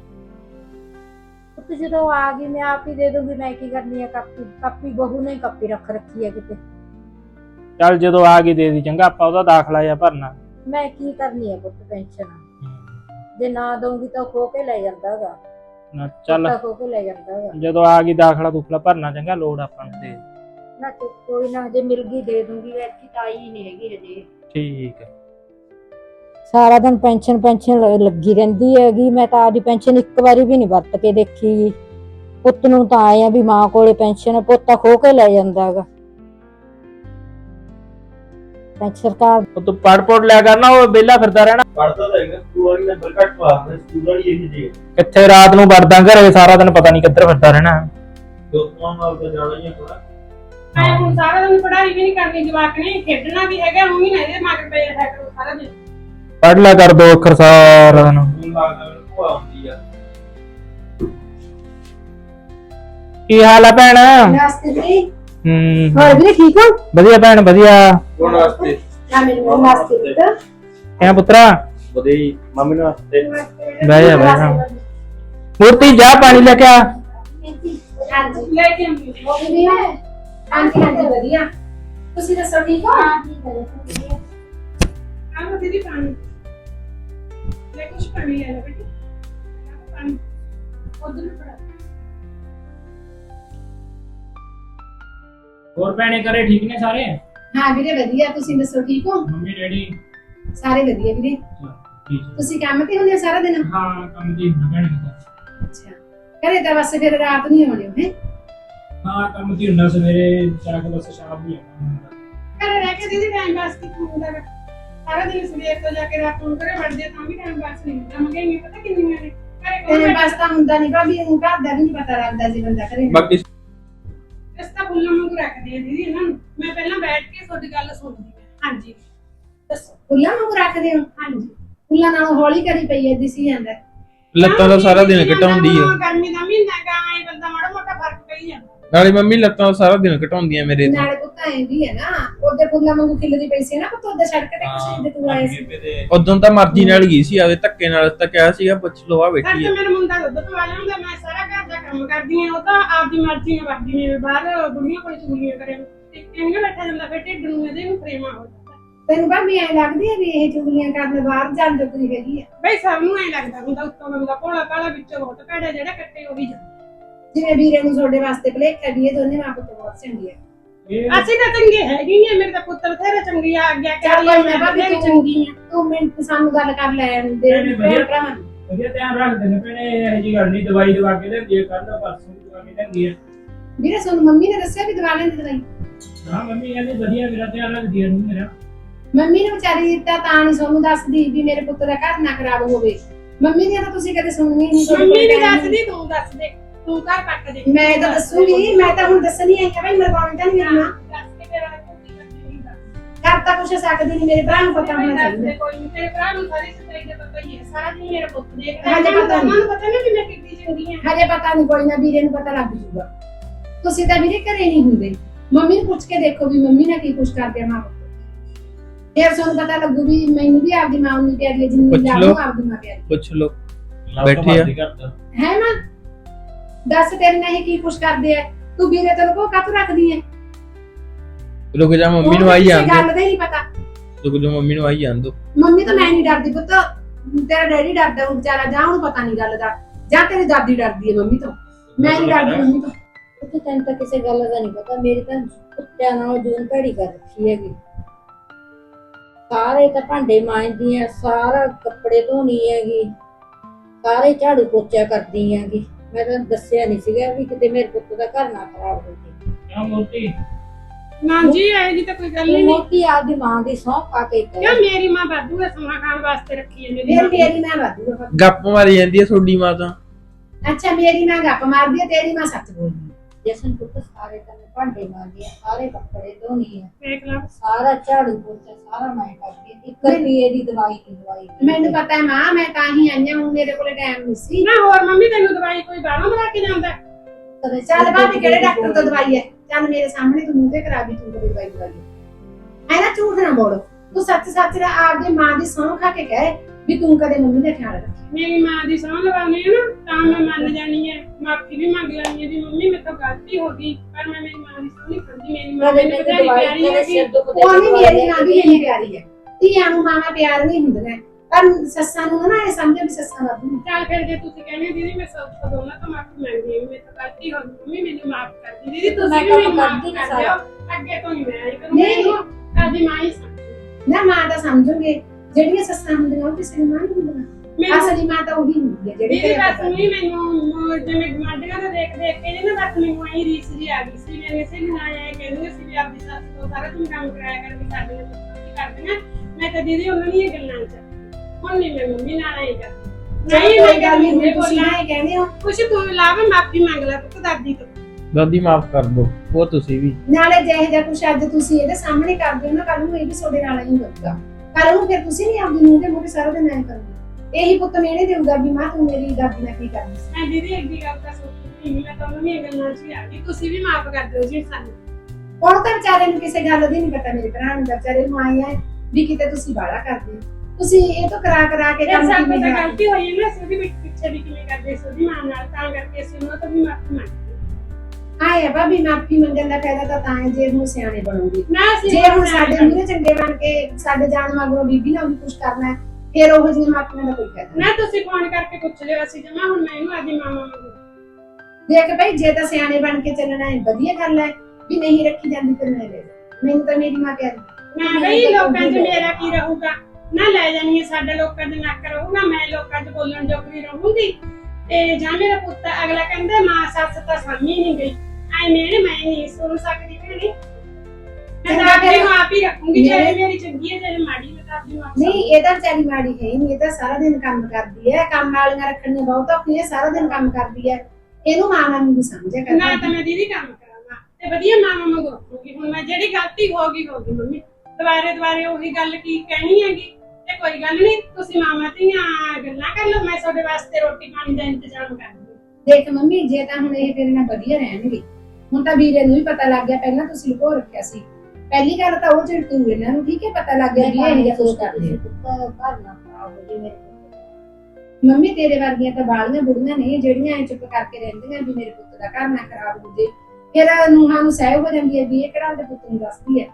ਪੁੱਤ ਜਦੋਂ ਆ ਗਈ ਮੈਂ ਆਪ ਹੀ ਦੇ ਦੂੰਗੀ ਮੈਂ ਕੀ ਕਰਨੀ ਹੈ ਕਾਪੀ ਕਾਪੀ ਬਹੂ ਨੇ ਕਾਪੀ ਰੱਖ ਰੱਖੀ ਹੈ ਕਿਤੇ। ਚੱਲ ਜਦੋਂ ਆ ਗਈ ਦੇ ਦੀ ਚੰਗਾ ਆਪਾਂ ਉਹਦਾ ਦਾਖਲਾ ਜਾਂ ਭਰਨਾ। ਮੈਂ ਕੀ ਕਰਨੀ ਹੈ ਪੁੱਤ ਪੈਨਸ਼ਨ? ਜੇ ਨਾ ਦਊਂਗੀ ਤਾਂ ਖੋ ਕੇ ਲੈ ਜਾਂਦਾਗਾ ਨਾ ਚੱਲ ਖੋ ਕੇ ਲੈ ਜਾਂਦਾਗਾ ਜਦੋਂ ਆ ਗਈ ਦਾਖਲਾ ਦੁਖਲਾ ਭਰਨਾ ਚੰਗਾ ਲੋੜ ਆਪਾਂ ਨੂੰ ਦੇ। ਨਾ ਤੇ ਕੋਈ ਨਾ ਜੇ ਮਿਲ ਗਈ ਦੇ ਦੂੰਗੀ ਐਤਕੀ ਤਾਂ ਆਈ ਨਹੀਂ ਹੈਗੀ ਹਜੇ। ਠੀਕ ਹੈ। ਸਾਰਾ ਦਿਨ ਪੈਨਸ਼ਨ ਪੈਨਸ਼ਨ ਲੱਗੀ ਰਹਿੰਦੀ ਹੈਗੀ ਮੈਂ ਤਾਂ ਆਪਦੀ ਪੈਨਸ਼ਨ ਇੱਕ ਵਾਰੀ ਵੀ ਨਹੀਂ ਵਰਤ ਕੇ ਦੇਖੀ। ਪੁੱਤ ਨੂੰ ਤਾਂ ਆਏ ਆ ਵੀ ਮਾਂ ਕੋਲੇ ਪੈਨਸ਼ਨ ਪੁੱਤ ਤਾਂ ਖੋ ਕੇ ਲੈ ਜਾਂਦਾ ਹੈਗਾ। ਪੈਨਸ਼ਨ ਸਰਕਾਰ ਉਹ ਤੂੰ ਪੜ ਪੜ ਲਿਆ ਕਰਨਾ ਉਹ ਵਿਹਲਾ ਫਿਰਦਾ ਰਹਿਣਾ। ਪੜਦਾ ਤਾਂ ਹੈਗਾ ਸਕੂਲ ਵਾਲੀ ਨੰਬਰ ਘੱਟ ਪਾਉਂਦਾ ਸਕੂਲ ਵਾਲੀ ਇਹ ਜੀ ਕਿੱਥੇ ਰਾਤ ਨੂੰ ਵੜਦਾ ਘਰੇ ਸਾਰਾ ਦਿਨ ਪਤਾ ਨਹੀਂ ਕਿੱਧਰ ਫਿਰਦਾ ਰਹਿਣਾ। ਦੋਸਤਾਂ ਨਾਲ ਤਾਂ ਜਾਣਾ ਹੀ ਹੈ ਥੋੜਾ ਐ ਹੁਣ ਸਾਰਾ ਦਿਨ ਪੜ੍ਹਾਈ ਵੀ ਨਹੀਂ ਕਰਨੀ ਜਵਾਕ ਨੇ ਖੇਡਣਾ ਵੀ ਹੈਗਾ ਉਹ ਵੀ ਨਾ ਇਹਦੇ ਮਗਰ ਪਏ ਰਿਹਾ ਕਰੋ ਸਾਰਾ ਦਿਨ। ਪੜ ਲਿਆ ਕਰ ਦੋ ਅੱਖਰ ਸਾਰਾ ਦਿਨ। ਸਕੂਲ ਲੱਗਦਾ ਮੈਨੂੰ ਭੂਆ ਆਉਂਦੀ ਆ। ਕੀ ਹਾਲ ਆ ਭੈਣ? ਨਮਸਤੇ ਜੀ। ਹੂੰ। ਹੋਰ ਵੀ ਠੀਕ ਹੋ? ਵਧੀਆ ਭੈਣ ਵਧੀਆ। ਕੋਣ ਵਾਸਤੇ ਹਾਂ ਮੈਨੂੰ ਨਮਸਤੇ ਕਿਆ ਪੁੱਤਰਾ? ਵਧੀਆ ਜੀ ਮੰਮੀ ਨੂੰ ਵਾਸਤੇ ਬਹਿ ਜਾ ਬਹਿ ਜਾ। ਮੂਰਤੀ ਜਾ ਪਾਣੀ ਲੈ ਕੇ ਆ। ਹਾਂਜੀ ਲੈ ਕੇ ਆਉਂਦੀ ਹਾਂ। ਹਾਂਜੀ ਹਾਂਜੀ ਵਧੀਆ ਤੁਸੀਂ ਦੱਸੋ ਠੀਕ ਹੋ ਆਹ ਲਓ ਦੀਦੀ ਪਾਣੀ ਲੈ ਕੁਛ ਪਾਣੀ ਲੈ ਲਓ ਬੇਟੀ ਪਾਣੀ ਉਧਰ ਨੂੰ ਪੜਾ ਹੋਰ ਭੈਣੇ ਕਰੇ ਠੀਕ ਨੇ ਸਾਰੇ? ਹਾਂ ਵੀਰੇ ਵਧੀਆ। ਤੁਸੀਂ ਦੱਸੋ ਠੀਕ ਹੋ? Mummy daddy? ਸਾਰੇ ਵਧੀਆ ਵੀਰੇ। ਠੀਕ ਤੁਸੀਂ ਕੰਮ ਤੇ ਹੁੰਦੇ ਹੋ ਸਾਰਾ ਦਿਨ? ਹਾਂ ਕੰਮ ਦੀ ਹੁੰਦਾ ਭੈਣੇ ਦਾ। ਅੱਛਾ। ਘਰੇ ਤਾਂ ਬਸ ਫਿਰ ਰਾਤ ਨਹੀਂ ਆਉਣੇ ਹੈ ਹਾਂ? ਕੰਮ ਦੀ ਹੁੰਦਾ ਸਵੇਰੇ ਜਾ ਕੇ ਬਸ ਸ਼ਾਮ ਨੂੰ ਆਉਣਾ ਘਰੇ ਰਹਿ ਕੇ ਦੀਦੀ ਟਾਈਮ ਪਾਸ ਕੀ ਹੁੰਦਾ ਵਾ? ਸਾਰਾ ਦਿਨ ਸਵੇਰ ਤੋਂ ਜਾ ਕੇ ਰਾਤ ਨੂੰ ਘਰੇ ਵੜਦੇ ਤਾਂ ਵੀ ਟਾਈਮ ਪਾਸ ਨਹੀਂ ਹੁੰਦਾ। ਮਗੇ ਨਹੀਂ ਪਤਾ ਕਿੰਨੀਆਂ ਨੇ? ਘਰੇ ਕੋਲ ਬਸ ਤਾਂ ਹੁੰਦਾ ਨਹੀਂ ਭਾਬੀ ਨੂੰ ਘਰ ਦਾ ਵੀ ਨਹੀਂ ਪਤਾ ਲੱਗਦਾ ਜੀ ਬੰਦਾ ਘਰੇ। ਬਾਕੀ ਇਸ ਤਾਂ ਫੁੱਲਾਂ ਵਾਂਗੂ ਰੱਖਦੇ ਆ ਦੀਦੀ ਇਹਨਾਂ ਨੂੰ। ਮੈਂ ਪਹਿਲਾਂ ਬੈਠ ਕੇ ਤੁਹਾਡੀ ਗੱਲ ਸੁਣਦੀ ਹਾਂ। ਹਾਂਜੀ। ਦੱਸੋ। ਫੁੱਲਾਂ ਨੂੰ ਰੱਖਦੇ ਹੋ? ਹਾਂਜੀ। ਫੁੱਲਾਂ ਨਾਲੋਂ ਹੌਲੀ ਕਰੀ ਪਈ ਐ ਦਿਸੀ ਜਾਂਦਾ। ਲੱਤਾਂ ਦਾ ਸਾਰਾ ਦਿਨ ਘਟਾਉਂਦੀ ਆ। ਗਰਮੀ ਦਾ ਮਹੀਨਾ ਨਾਲੇ ਮੰਮੀ ਲੱਤਾਂ ਸਾਰਾ ਦਿਨ ਘਟਾਉਂਦੀਆਂ ਮੇਰੇ ਤੋਂ। ਨਾਲੇ ਪੁੱਤਾਂ ਐ ਵੀ ਹੈ ਨਾ ਉਹਦੇ ਫੁੱਲਾਂ ਵਾਂਗੂ ਖਿਲਰੀ ਪਈ ਸੀ ਨਾ ਪੁੱਤ ਉਹਦੇ ਸੜਕ ਤੇ ਕੁਛ ਦੇ ਤੂੰ ਆਏ ਸੀ। ਉਦੋਂ ਤਾਂ ਮਰਜ਼ੀ ਨਾਲ ਗਈ ਸੀ ਆਵੇ ਧੱਕੇ ਨਾਲ ਤਾਂ ਕਿਹਾ ਸੀਗਾ ਪੁੱਛ ਲੋ ਆ ਫਿਰ ਬੈਠੀ ਤਾਂ ਆ। ਮੇਰਾ ਮੁੰਡਾ ਦੁੱਧ ਪਵਾ ਲਿਆਉਂਦਾ ਮੈਂ ਸਾਰਾ ਘਰ ਦਾ ਕੰਮ ਕਰਦੀ ਆ ਉਹ ਤਾਂ ਆਪਦੀ ਮਰਜ਼ੀ ਨਾਲ ਕਰਦੀ ਨੇ ਬਾਹਰ ਬੁੜੀਆਂ ਕੋਲ ਚੁਗਲੀਆਂ ਕਰੇ। ਤੇ ਕਿੰਨੇ ਬੈਠਾ ਜਾਂਦਾ ਫਿਰ ਢਿੱਡ ਨੂੰ ਇਹਦੇ ਨੂੰ ਫਰੇਮਾ ਹੋ ਜਾਂਦਾ। ਤੈਨੂੰ ਭਾਬੀ ਐ ਲੱਗਦੀ ਹੈ ਵੀ ਇਹ ਚੁਗਲੀਆਂ ਕਰਨ ਬਾਹਰ ਜਾਣ ਜੋਗੀ ਹੈਗੀ ਹੈ ਬਈ ਸਭ ਨੂੰ ਐ ਲੱਗਦਾ ਹੁੰਦਾ ਉੱਤੋਂ ਬੰਦਾ ਭੋਲਾ ਭਾਲਾ ਵਿੱਚੋਂ ਬਹੁਤ ਭੈੜਾ ਜਿਹੜਾ ਕੱਟੇ ਉਹ ਵੀ ਜਾਂਦਾ। ਜਿਵੇਂ ਵੀਰੇ ਨੂੰ ਤੁਹਾਡੇ ਵਾਸਤੇ ਭਲੇਖਾ ਵੀ ਇਹ ਦੋਨੇ ਮਾਂ ਪੁੱਤ ਬਹੁਤ ਚੰਗੀ ਹੈ ਅਸੀਂ ਤਾਂ ਚੰਗੇ ਹੈਗੇ ਹੀ ਆ ਮੇਰੇ ਤਾਂ ਪੁੱਤਰ ਤੇਰੇ ਚੰਗੀ ਆ ਗਿਆ ਚੱਲ ਕਰ ਮੈਂ ਭਾਬੀ ਵੀ ਤੂੰ- ਚੰਗੀ ਆ। ਤੂੰ ਮਿੰਟ ਸਾਨੂੰ ਗੱਲ ਕਰ ਲੈ ਦੇ। ਭੈਣ ਭਰਾਵਾਂ ਨੂੰ। ਵਧੀਆ ਧਿਆਨ ਰੱਖਦੇ ਨੇ ਭੈਣੇ ਇਹ ਜੀ ਗੱਲ ਨਹੀਂ ਦਵਾਈ ਦਵਾ ਕੇ ਲੈਂਦੀ ਹੈ ਕੱਲ ਪਰਸੋਂ ਦੀ ਦਵਾ ਕੇ ਲੈਂਦੀ ਹੈ ਵੀਰੇ ਸਾਨੂੰ ਮੰਮੀ ਨੇ ਦੱਸਿਆ ਵੀ ਦਵਾ ਲੈਂਦੀ ਦਵਾਈ? ਹਾਂ ਮੰਮੀ ਕਹਿੰਦੀ ਵਧੀਆ ਮੇਰਾ ਧਿਆਨ ਰੱਖਦੀ ਹੈ ਨੂੰ ਮੇਰਾ। ਮੰਮੀ ਨੇ ਵਿਚਾਰੀ ਤਾਂ ਤਾਂ ਨਹੀਂ ਸਾਨੂੰ ਦੱਸਦੀ ਵੀ ਮੇਰੇ ਪੁੱਤ ਦਾ ਘਰ ਨਾ ਖਰਾਬ ਹੋਵੇ। ਮੰਮੀ ਨੇ ਤਾਂ ਤੁਸੀਂ ਕਦੇ ਸੁਣਨੀ ਨਹੀਂ ਮੰਮੀ time ਦੱਸਦੀ ਤੂੰ ਦੱਸ ਦੇ। ਤੂੰ ਘਰ ਕੱਟ ਦੇ। ਮੈਂ ਤਾਂ ਦੱਸੂਗੀ ਮੈਂ ਤਾਂ ਹੁਣ ਦੱਸਣੀ ਹੈ ਕਿ ਭਾਈ ਮਰਵਾਉਣ ਤਾਂ ਨਹੀਂ ਮੇਰਾ ਨਹੀਂ ਕਰ ਤਾਂ ਕੁਛ ਸਕਦੀ ਨਹੀਂ ਮੇਰੇ ਭਰਾ ਨੂੰ ਪਤਾ ਹੋਣਾ ਚਾਹੀਦਾ। ਕੋਈ ਨਹੀਂ ਤੇਰੇ ਭਰਾ ਨੂੰ ਸਾਰੀ ਸੱਚਾਈ ਦਾ ਪਤਾ ਹੀ ਹੈ ਸਾਰਾ ਦਿਨ ਮੇਰਾ ਪੁੱਤ ਦੇਖਦਾ ਹਜੇ ਪਤਾ ਉਹਨਾਂ ਨੂੰ ਪਤਾ ਨਾ ਕਿ ਮੈਂ ਕਿੰਨੀ ਚੰਗੀ ਹਾਂ। ਹਜੇ ਪਤਾ ਨਹੀਂ ਕੋਈ ਨਾ ਵੀਰੇ ਨੂੰ ਪਤਾ ਲੱਗ ਜੂਗਾ। ਤੁਸੀਂ ਤਾਂ ਵੀਰੇ ਘਰੇ ਨਹੀਂ ਹੁੰਦੇ। ਮੰਮੀ ਨੂੰ ਪੁੱਛ ਕੇ ਦੇਖੋ ਵੀ ਮੰਮੀ ਨਾਲ ਕੀ ਕੁਛ ਕਰਦੇ ਆ ਮਾਂ ਫਿਰ ਤੁਹਾਨੂੰ ਪਤਾ ਲੱਗੂ ਵੀ ਮੈਨੂੰ ਵੀ ਆਪਦੀ ਮਾਂ ਨੂੰ ਪਿਆਰੀ ਹੈ ਜਿੰਨੀ ਲਓ। ਆਪਦੀ ਮਾਂ ਪਿਆਰੀ। ਪੁੱਛ ਲੋ ਬੈਠੇ ਆ। ਹੈ ਮਾਂ? ਦੱਸ ਤੇਰੇ ਨਾਲ ਇਹ ਕੀ ਕੁਛ ਕਰਦੇ ਆ? ਤੂੰ ਵੀਰੇ ਤੈਨੂੰ ਕੋ ਕੱਤ ਰੱਖਦੀ ਹੈ ਰੁਕ ਜਾ ਮੰਮੀ ਨੂੰ ਆਈ ਜਾਣ ਗੱਲ ਦਾ ਹੀ ਨਹੀਂ ਪਤਾ। ਰੁਕ ਜਾ ਮੰਮੀ ਨੂੰ ਆਈ ਜਾਣ ਦੋ। ਮੰਮੀ ਤਾਂ ਮੈਂ ਨਹੀਂ ਡਰਦੀ ਪੁੱਤ। ਤੇਰਾ ਡੈਡੀ ਡਰਦਾ ਉਹ ਵਿਚਾਰਾ ਜਾਂ ਉਹਨੂੰ ਪਤਾ ਨਹੀਂ ਗੱਲ ਦਾ। ਜਾਂ ਤੇਰੀ ਦਾਦੀ ਡਰਦੀ ਹੈ ਮੰਮੀ ਤੋਂ। ਮੈਂ ਨਹੀਂ ਡਰਦੀ ਮੰਮੀ ਤੋਂ। ਉੱਥੇ ਤੈਨੂੰ ਤਾਂ ਕਿਸੇ ਗੱਲ ਦਾ ਨਹੀਂ ਪਤਾ। ਮੇਰੀ ਤਾਂ ਕੁੱਤਿਆਂ ਨਾਲ ਜੂਨ ਭੈੜੀ ਕਰ ਰੱਖੀ ਹੈਗੀ। ਸਾਰੇ ਤਾਂ ਭਾਂਡੇ ਮਾਂਜਦੀ ਆ ਸਾਰਾ ਕੱਪੜੇ ਧੋਣੀ ਹੈਗੀ। ਸਾਰੇ ਝਾੜੂ ਪੋਚਾ ਕਰਦੀ ਹੈਗੀ। ਮੈਂ ਤਾਂ ਦੱਸਿਆ ਨਹੀਂ ਸੀਗਾ ਵੀ ਕਿਤੇ ਮੇਰੇ ਪੁੱਤ ਦਾ ਘਰ ਨਾ ਖਰਾਬ ਹੋ ਜੇ। ਕਿਉਂ ਨਾ ਜੀ ਜੀ ਤਾਂ ਕੋਈ ਗੱਲ ਹੀ ਨਹੀਂ ਮੋਤੀ ਆਪਦੀ ਮਾਂ ਦੀ ਸਹੁੰ ਪਾ ਕੇ ਕਿਉਂ ਕਹਿ ਮੇਰੀ ਮਾਂ ਬਾਦੂ ਹੈ ਸਮਾਂ ਖਾਣ ਵਾਸਤੇ ਰੱਖੀ ਹੈ ਮੇਰੀ ਫਿਰ ਮਾਂ। ਮੇਰੀ ਮਾਂ ਵਾਦੂਗਾ ਗੱਪ ਮਾਰੀ ਜਾਂਦੀ ਹੈ ਤੁਹਾਡੀ ਮਾਂ ਤਾਂ। ਅੱਛਾ ਮੇਰੀ ਮਾਂ ਗੱਪ ਮਾਰਦੀ ਹੈ ਤੇਰੀ ਮਾਂ ਸੱਚ ਬੋਲਦੀ ਹੈ। ਜਸਨ ਪੁੱਤ ਸਾਰੇ ਤਾਂ ਮੈਂ ਭਾਂਡੇ ਮਾਂਜਦੀ ਆ ਸਾਰੇ ਕੱਪੜੇ ਧੋਣੀ ਆ ਦੇਖ ਲਾ। ਸਾਰਾ ਝਾੜੂ ਪੋਚਾ ਸਾਰਾ ਮੈਂ ਕਰਦੀ ਆ ਇੱਕ ਰੁਪਈਏ ਦੀ ਦਵਾਈ ਦੀ ਦਵਾਈ। ਦੀ। ਮੈਨੂੰ ਪਤਾ ਹੈ ਮਾਂ ਮੈਂ ਤਾਂ ਹੀ ਆਈਆਂ ਹੁਣ ਮੇਰੇ ਕੋਲੇ ਟਾਈਮ ਨਹੀਂ ਸੀ। ਨਾ ਹੋਰ ਮੰਮੀ ਤੈਨੂੰ ਦਵਾਈ ਕੋਈ ਬਾਹਰੋਂ ਬਣਾ ਕੇ ਜਾਂਦਾ ਹੈ? ਕਦੇ ਚੱਲ ਭਾਬੀ ਕਿਹੜੇ ਡਾਕਟਰ ਤੋਂ ਦਵਾਈ ਹੈ? ਚੱਲ ਮੇਰੇ ਸਾਹਮਣੇ ਤੂੰ ਮੂੰਹ ਤੇ ਕਰਾ ਵੀ ਤੂੰ ਕਦੇ ਦਵਾਈ ਦਵਾਈ ਹੈ ਨਾ ਝੂਠ ਨਾ ਬੋਲ। ਤੂੰ ਸੱਚ ਸੱਚ ਦਾ ਆਪਦੀ ਮਾਂ ਦੀ ਸਹੁੰ ਖਾ ਕੇ ਕਹੇ ਵੀ ਤੂੰ ਕਦੇ ਮੰਮੀ ਦਾ ਖਿਆਲ ਰੱਖੀ। ਮੇਰੀ ਮਾਂ ਦੀ ਸਹੁੰ ਲਵਾਉਣੀ ਹੈ ਨਾ ਤਾਂ ਮੈਂ ਮੰਨ ਜਾਣੀ ਹੈ ਮਾਫੀ ਵੀ ਮੰਗ ਲੈਣੀ ਹੈ ਵੀ ਮੰਮੀ ਮੇਰੇ ਤੋਂ ਗਲਤੀ ਹੋ ਗਈ ਪਰ ਮੈਂ ਮੇਰੀ ਮਾਂ ਦੀ ਸੋਹਣੀ ਖਾਂਦੀ ਮੇਰੀ ਮਾਂ ਕਦੇ ਮੈਨੂੰ ਪਿਆਰੀ ਹੈਗੀ। ਸਿਰ ਉਹ ਵੀ ਮੇਰੀ ਮਾਂ ਵੀ ਇੰਨੀ ਪਿਆਰੀ ਹੈ ਧੀਆਂ ਨੂੰ ਮਾਵਾਂ ਪਿਆਰ ਨਹੀਂ ਹੁੰਦੀਆਂ। ਪਰ ਸੱਸਾਂ ਨੂੰ ਨਾ ਇਹ ਸਮਝੋ ਵੀ ਸੱਸਾਂ ਵਾਧੂ ਨੇ। ਚੱਲ ਫਿਰ ਜੇ ਤੁਸੀਂ ਕਹਿੰਦੇ ਹੋ, ਦੀਦੀ ਮੈਂ ਸਭ ਤੋਂ ਦੋਨਾਂ ਤੋਂ ਮਾਫੀ ਮੰਗਦੀ ਹਾਂ ਮੇਰੇ ਤੋਂ ਗਲਤੀ ਹੋ ਗਈ ਮੰਮੀ ਮੈਨੂੰ ਮਾਫ ਕਰ ਦਿਓ। ਦੀਦੀ ਤੁਸੀਂ ਵੀ ਮੈਨੂੰ ਮਾਫ ਕਰਦੀ ਕਰ। ਦਿਓ। ਅੱਗੇ ਤੋਂ ਨਹੀਂ ਮੈਂ ਆਈ ਕਰੂੰਗੀ। ਨਹੀਂ। ਆਪਦੀ ਮਾਂ ਹੀ ਸਮਝੂ ਨਾ ਮਾਂ ਤਾਂ ਸਮਝੋਗੇ। ਜਿਹੜੀਆਂ ਸੱਸਾਂ ਹੁੰਦੀਆਂ ਉਹ ਕਿਸੇ ਮਾਂ ਨਹੀਂ ਹੁੰਦੀਆਂ। ਮੈਨੂੰ ਅਸਲੀ ਮਾਂ ਤਾਂ ਉਹੀ ਹੁੰਦੀ ਹੈ ਜਿਹੜੀ ਦੀਦੀ ਘਰੇ ਬਸ ਨਹੀਂ ਮੈਨੂੰ ਜਿਵੇਂ ਗਮਾਂਡੀਆਂ ਦਾ ਦੇਖ ਦੇਖ ਕੇ ਜਿਹਨੇ ਬਸ ਮੈਨੂੰ ਆਈ ਰੀਸ ਜੀ ਆ ਗਈ ਸੀ ਮੇਰੇ ਸੇ ਨਾ ਆਇਆ ਕਹਿੰਦੇ ਸੀ ਵੀ ਆਪਦੀ ਸੱਸ ਤੋਂ ਸਾਰਾ ਦਿਨ ਕੰਮ ਕਰਾਇਆ ਕਰ ਵੀ ਸਾਡੇ ਨਾਲ ਕੀ ਕਰਦੀਆਂ। ਮੈਂ ਤਾਂ ਦੀਦੀ ਉਹਨਾਂ ਦੀਆਂ ਗੱਲਾਂ ਚ ਹੁਣ ਨਹੀਂ ਮੈਂ ਮੰਮੀ ਨਾਲ ਆਈ ਕਰਦੀ ਨਹੀਂ ਕੋਈ ਮੈਂ ਗੱਲ ਨਹੀਂ ਕਰਦੀ ਤੁਸੀਂ ਬੋਲਾਂ ਨਾ ਇਹ ਕਹਿੰਦੇ ਹੋ। ਕੁਛ ਤੂੰ ਲਾ ਮੈਂ ਮਾਫੀ ਮੰਗ ਲੈ ਤੂੰ ਦਾਦੀ ਤੋਂ। ਦਾਦੀ ਮਾਫ ਕਰ ਦੋ ਉਹ ਤੁਸੀਂ ਵੀ। ਨਾਲੇ ਜਿਹੇ ਜਿਹਾ ਕੁਛ ਅੱਜ ਤੁਸੀਂ ਇਹਦੇ ਸਾਹਮਣੇ ਕਰਦੇ ਹੋ ਨਾ ਕੱਲ ਨੂੰ ਇਹ ਵੀ ਤੁਹਾਡੇ ਨਾਲ ਹੀ ਹੋਊਗਾ। ਕੱਲ ਨੂੰ ਫਿਰ ਤੁਸੀਂ ਨਹੀਂ ਆਪਦੀ ਨੂੰਹ ਦੇ ਮੂਹਰੇ ਸਾਰਾ ਦਿਨ ਐਂ ਕਰੋਗੇ। ਇਹੀ ਪੁੱਤ ਮੇਨੇ ਦੇਊਗਾ ਵੀ ਮਾਂ ਤੂੰ ਮੇਰੀ ਦਾਦੀ ਨਾਲ ਕੀ ਕਰਦੀ ਸੀ। ਮੈਂ ਦੀਦੀ ਇੱਕ ਦੀ ਗੱਲ ਤਾਂ ਸੋਚੀ ਨਹੀਂ ਮੈਂ ਤਾਂ ਉਹਨਾਂ ਦੀਆਂ ਗੱਲਾਂ ਹੀ ਆ ਗਈ ਤੁਸੀਂ ਵੀ ਮਾਫ ਕਰ ਦਿਓ ਜੀ ਸਾਨੂੰ। ਹੁਣ ਤਾਂ ਵਿਚਾਰੇ ਨੂੰ ਕਿਸੇ ਗੱਲ ਦੀ ਨਹੀਂ ਪਤਾ ਮੇਰੇ ਭਰਾ ਨੂੰ ਵਿਚਾਰੇ ਨੂੰ ਆਈ ਹੈ ਵੀ ਕਿਤੇ ਤੁਸੀਂ ਬਾੜਾ ਕਰਦੇ ਤੁਸੀਂ ਇਹ ਤੋਂ ਕਰਾ ਕਰਾ ਕੇ ਇਹ ਕੰਮ ਕਿਵੇਂ ਗਲਤੀ ਹੋਈ ਹੈ ਨਾ ਅਸੀਂ ਉਹਦੀ ਪਿੱਛੇ ਵੀ ਕਿਵੇਂ ਕਰਦੇ ਸੀ ਉਹਦੀ ਮਾਂ ਨਾਲ ਤਾਂ ਕਰਕੇ ਅਸੀਂ ਉਹਨਾਂ ਤੋਂ ਵੀ ਮਾਫੀ ਮੰਗੀ ਆਏ ਭਾਬੀ ਮਾਫੀ ਮੰਗਣ ਦਾ ਫਾਇਦਾ ਤਾਂ ਤਾਂ ਹੈ ਜੇ ਹੁਣ ਸਿਆਣੇ ਬਣੋਗੇ। ਨਾ ਜੇ ਹੁਣ ਸਾਡੇ ਮੂਹਰੇ ਚੰਗੇ ਬਣ ਕੇ ਸਾਡੇ ਜਾਣ ਮਗਰੋਂ ਬੀਬੀ ਨਾਲ ਵੀ ਕੁਝ ਕਰਨਾ ਹੈ ਫਿਰ ਉਹ ਜਿਹੀਆਂ ਮਾਫੀਆਂ ਦਾ ਕੋਈ ਫਾਇਦਾ ਨਹੀਂ। ਨਾ ਤੁਸੀਂ ਫੋਨ ਕਰਕੇ ਪੁੱਛ ਲਿਓ ਅਸੀਂ ਜਮਾ ਹੁਣ ਮੈਂ ਇਹਨੂੰ ਆਦੀ ਮਾਮਾ ਮੰਗੂ ਦੇਖ ਭਾਈ ਜੇ ਤਾਂ ਸਿਆਣੇ ਬਣ ਕੇ ਚੱਲਣਾ ਹੈ ਵਧੀਆ ਗੱਲ ਹੈ ਵੀ ਨਹੀਂ ਰੱਖੀ ਜਾਂਦੀ ਫਿਰ ਮੈਂ ਲੈ ਜਾ ਮੈਨੂੰ ਤਾਂ ਮੇਰੀ ਮਾਂ ਪਿਆਰੀ। ਮੈਂ ਬਈ ਲੋਕਾਂ 'ਚ ਮੇਰਾ ਕੀ ਰਹੂਗਾ? ਨਾ ਲੈ ਜਾਣੀ ਹੈ ਸਾਡੇ ਲੋਕਾਂ ਦੇ ਨੱਕ ਰਹੂਗਾ ਮੈਂ ਲੋਕਾਂ 'ਚ ਬੋਲਣ ਜੋਗਰੀ ਰਹੂੰਗੀ। ਤੇ ਜਾਂ ਮੇਰਾ ਪੁੱਤ ਅਗਲਾ ਕਹਿੰਦਾ ਮਾਂ ਸੱਸ ਤਾਂ ਸਾਮੀ ਨਹੀਂ ਗਈ। ਐ ਮੇਰੇ ਮੈਂ ਨਹੀਂ ਸੁਣ ਸਕਦੀ ਭੈਣੇ। ਮੈਂ ਤਾਂ ਆਪਣੀ ਨੂੰ ਆਪ ਹੀ ਰੱਖੂੰਗੀ ਜੇ ਮੇਰੇ- ਚੰਗੀ ਹੈ ਜੇ ਮਾੜੀ ਮੈਂ ਤਾਂ ਆਪਣੀ ਆਪ ਨਹੀਂ ਇਹ ਤਾਂ ਵਿਚਾਰੀ ਮਾੜੀ ਹੈ ਹੀ ਨਹੀਂ ਇਹ ਤਾਂ ਸਾਰਾ ਦਿਨ ਕੰਮ ਕਰਦੀ ਹੈ। ਕੰਮ ਵਾਲੀਆਂ ਰੱਖਣੀਆਂ ਬਹੁਤ ਔਖੀਆਂ ਸਾਰਾ ਦਿਨ ਕੰਮ ਕਰਦੀ ਹੈ। ਇਹਨੂੰ ਮਾਂ ਨੂੰ ਵੀ ਸਮਝਿਆ ਕਰ ਨਾ ਤਾਂ ਮੈਂ ਦੀਦੀ ਕੰਮ ਕਰਾਂਗਾ। ਤੇ ਵਧੀਆ ਮਾਮਾ ਮੰਗੋ ਹੁਣ ਮੈਂ ਜਿਹੜੀ ਗਲਤੀ ਹੋ ਗਈ ਹੋ ਗਈ ਮੰਮੀ। ਦੁਬਾਰੇ ਦੁਬਾਰੇ ਉਹੀ ਗੱਲ ਕੀ ਕਹਿਣੀ ਹੈਗੀ? ਤੇ ਕੋਈ ਗੱਲ ਨਹੀਂ ਤੁਸੀਂ ਮਾਮਾ ਧੀਆਂ ਗੱਲਾਂ ਕਰ ਲਓ ਮੈਂ ਤੁਹਾਡੇ ਵਾਸਤੇ ਰੋਟੀ ਪਾਣੀ ਦਾ ਇੰਤਜ਼ਾਮ ਕਰ ਦੂੰਗੀ ਦੇਖ ਮੰਮੀ ਜੇ ਤਾਂ ਹੁਣ ਇਹ ਤੇਰੇ ਨਾਲ ਵਧੀਆ ਰਹਿਣਗੇ। ਹੁਣ ਤਾਂ ਵੀਰੇ ਨੂੰ ਵੀ ਪਤਾ ਲੱਗ ਗਿਆ ਪਹਿਲਾਂ ਤੁਸੀਂ ਲੁਕੋ ਰੱਖਿਆ ਸੀ। ਪਹਿਲੀ ਗੱਲ ਤਾਂ ਉਹ ਜਿਹੜੀ ਤੂੰ ਇਹਨਾਂ ਨੂੰ ਠੀਕ ਹੈ ਪਤਾ ਲੱਗ ਗਿਆ ਵੀ ਇਹ ਕੁਝ ਕਰਦੇ ਆ। ਮੰਮੀ ਤੇਰੇ ਵਰਗੀਆਂ ਤਾਂ ਬਾਲੀਆਂ ਬੁੜੀਆਂ ਨੇ ਜਿਹੜੀਆਂ ਐ ਚੁੱਪ ਕਰਕੇ ਰਹਿੰਦੀਆਂ ਵੀ ਮੇਰੇ ਪੁੱਤ ਦਾ ਘਰ ਨਾ ਖਰਾਬ ਹੋ ਜੇ। ਫਿਰ ਨੂੰਹਾਂ ਨੂੰ ਸਹਿ ਹੋ ਜਾਂਦੀ ਹੈ ਵੀ ਇਹ ਕਿਹੜਾ ਉਹਦੇ ਪੁੱਤ ਨੂੰ ਦੱਸਦੀ ਹੈ।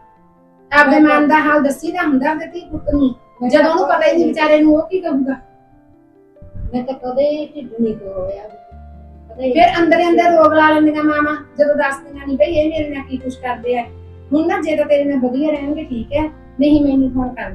ਆਪਦੇ ਮਨ ਦਾ ਹਾਲ ਦੱਸੀਦਾ ਹੁੰਦਾ ਧੀ ਪੁੱਤ ਨੂੰ। ਜਦੋਂ ਉਹਨੂੰ ਪਤਾ ਹੀ ਨਹੀਂ ਵਿਚਾਰੇ ਨੂੰ ਉਹ ਕੀ ਕਹੂਗਾ ਮੈਂ ਤਾਂ ਕਦੇ ਢਿੱਡ ਨਹੀਂ ਹੋਇਆ ਫਿਰ ਅੰਦਰ ਹੀ ਅੰਦਰ ਰੋਗ ਲਾ ਲੈਂਦੀਆਂ ਮਾਮਾ ਜਦੋਂ ਦੱਸਦੀਆਂ ਨਹੀਂ ਭਈ ਇਹ ਮੇਰੇ ਨਾਲ ਕੀ ਕੁਛ ਕਰਦੇ ਆ। ਹੁਣ ਨਾ ਜੇ ਤਾਂ ਤੇਰੇ ਨਾਲ ਵਧੀਆ ਰਹਿਣਗੇ ਠੀਕ ਹੈ। ਨਹੀਂ ਮੈਨੂੰ ਫੋਨ ਕਰ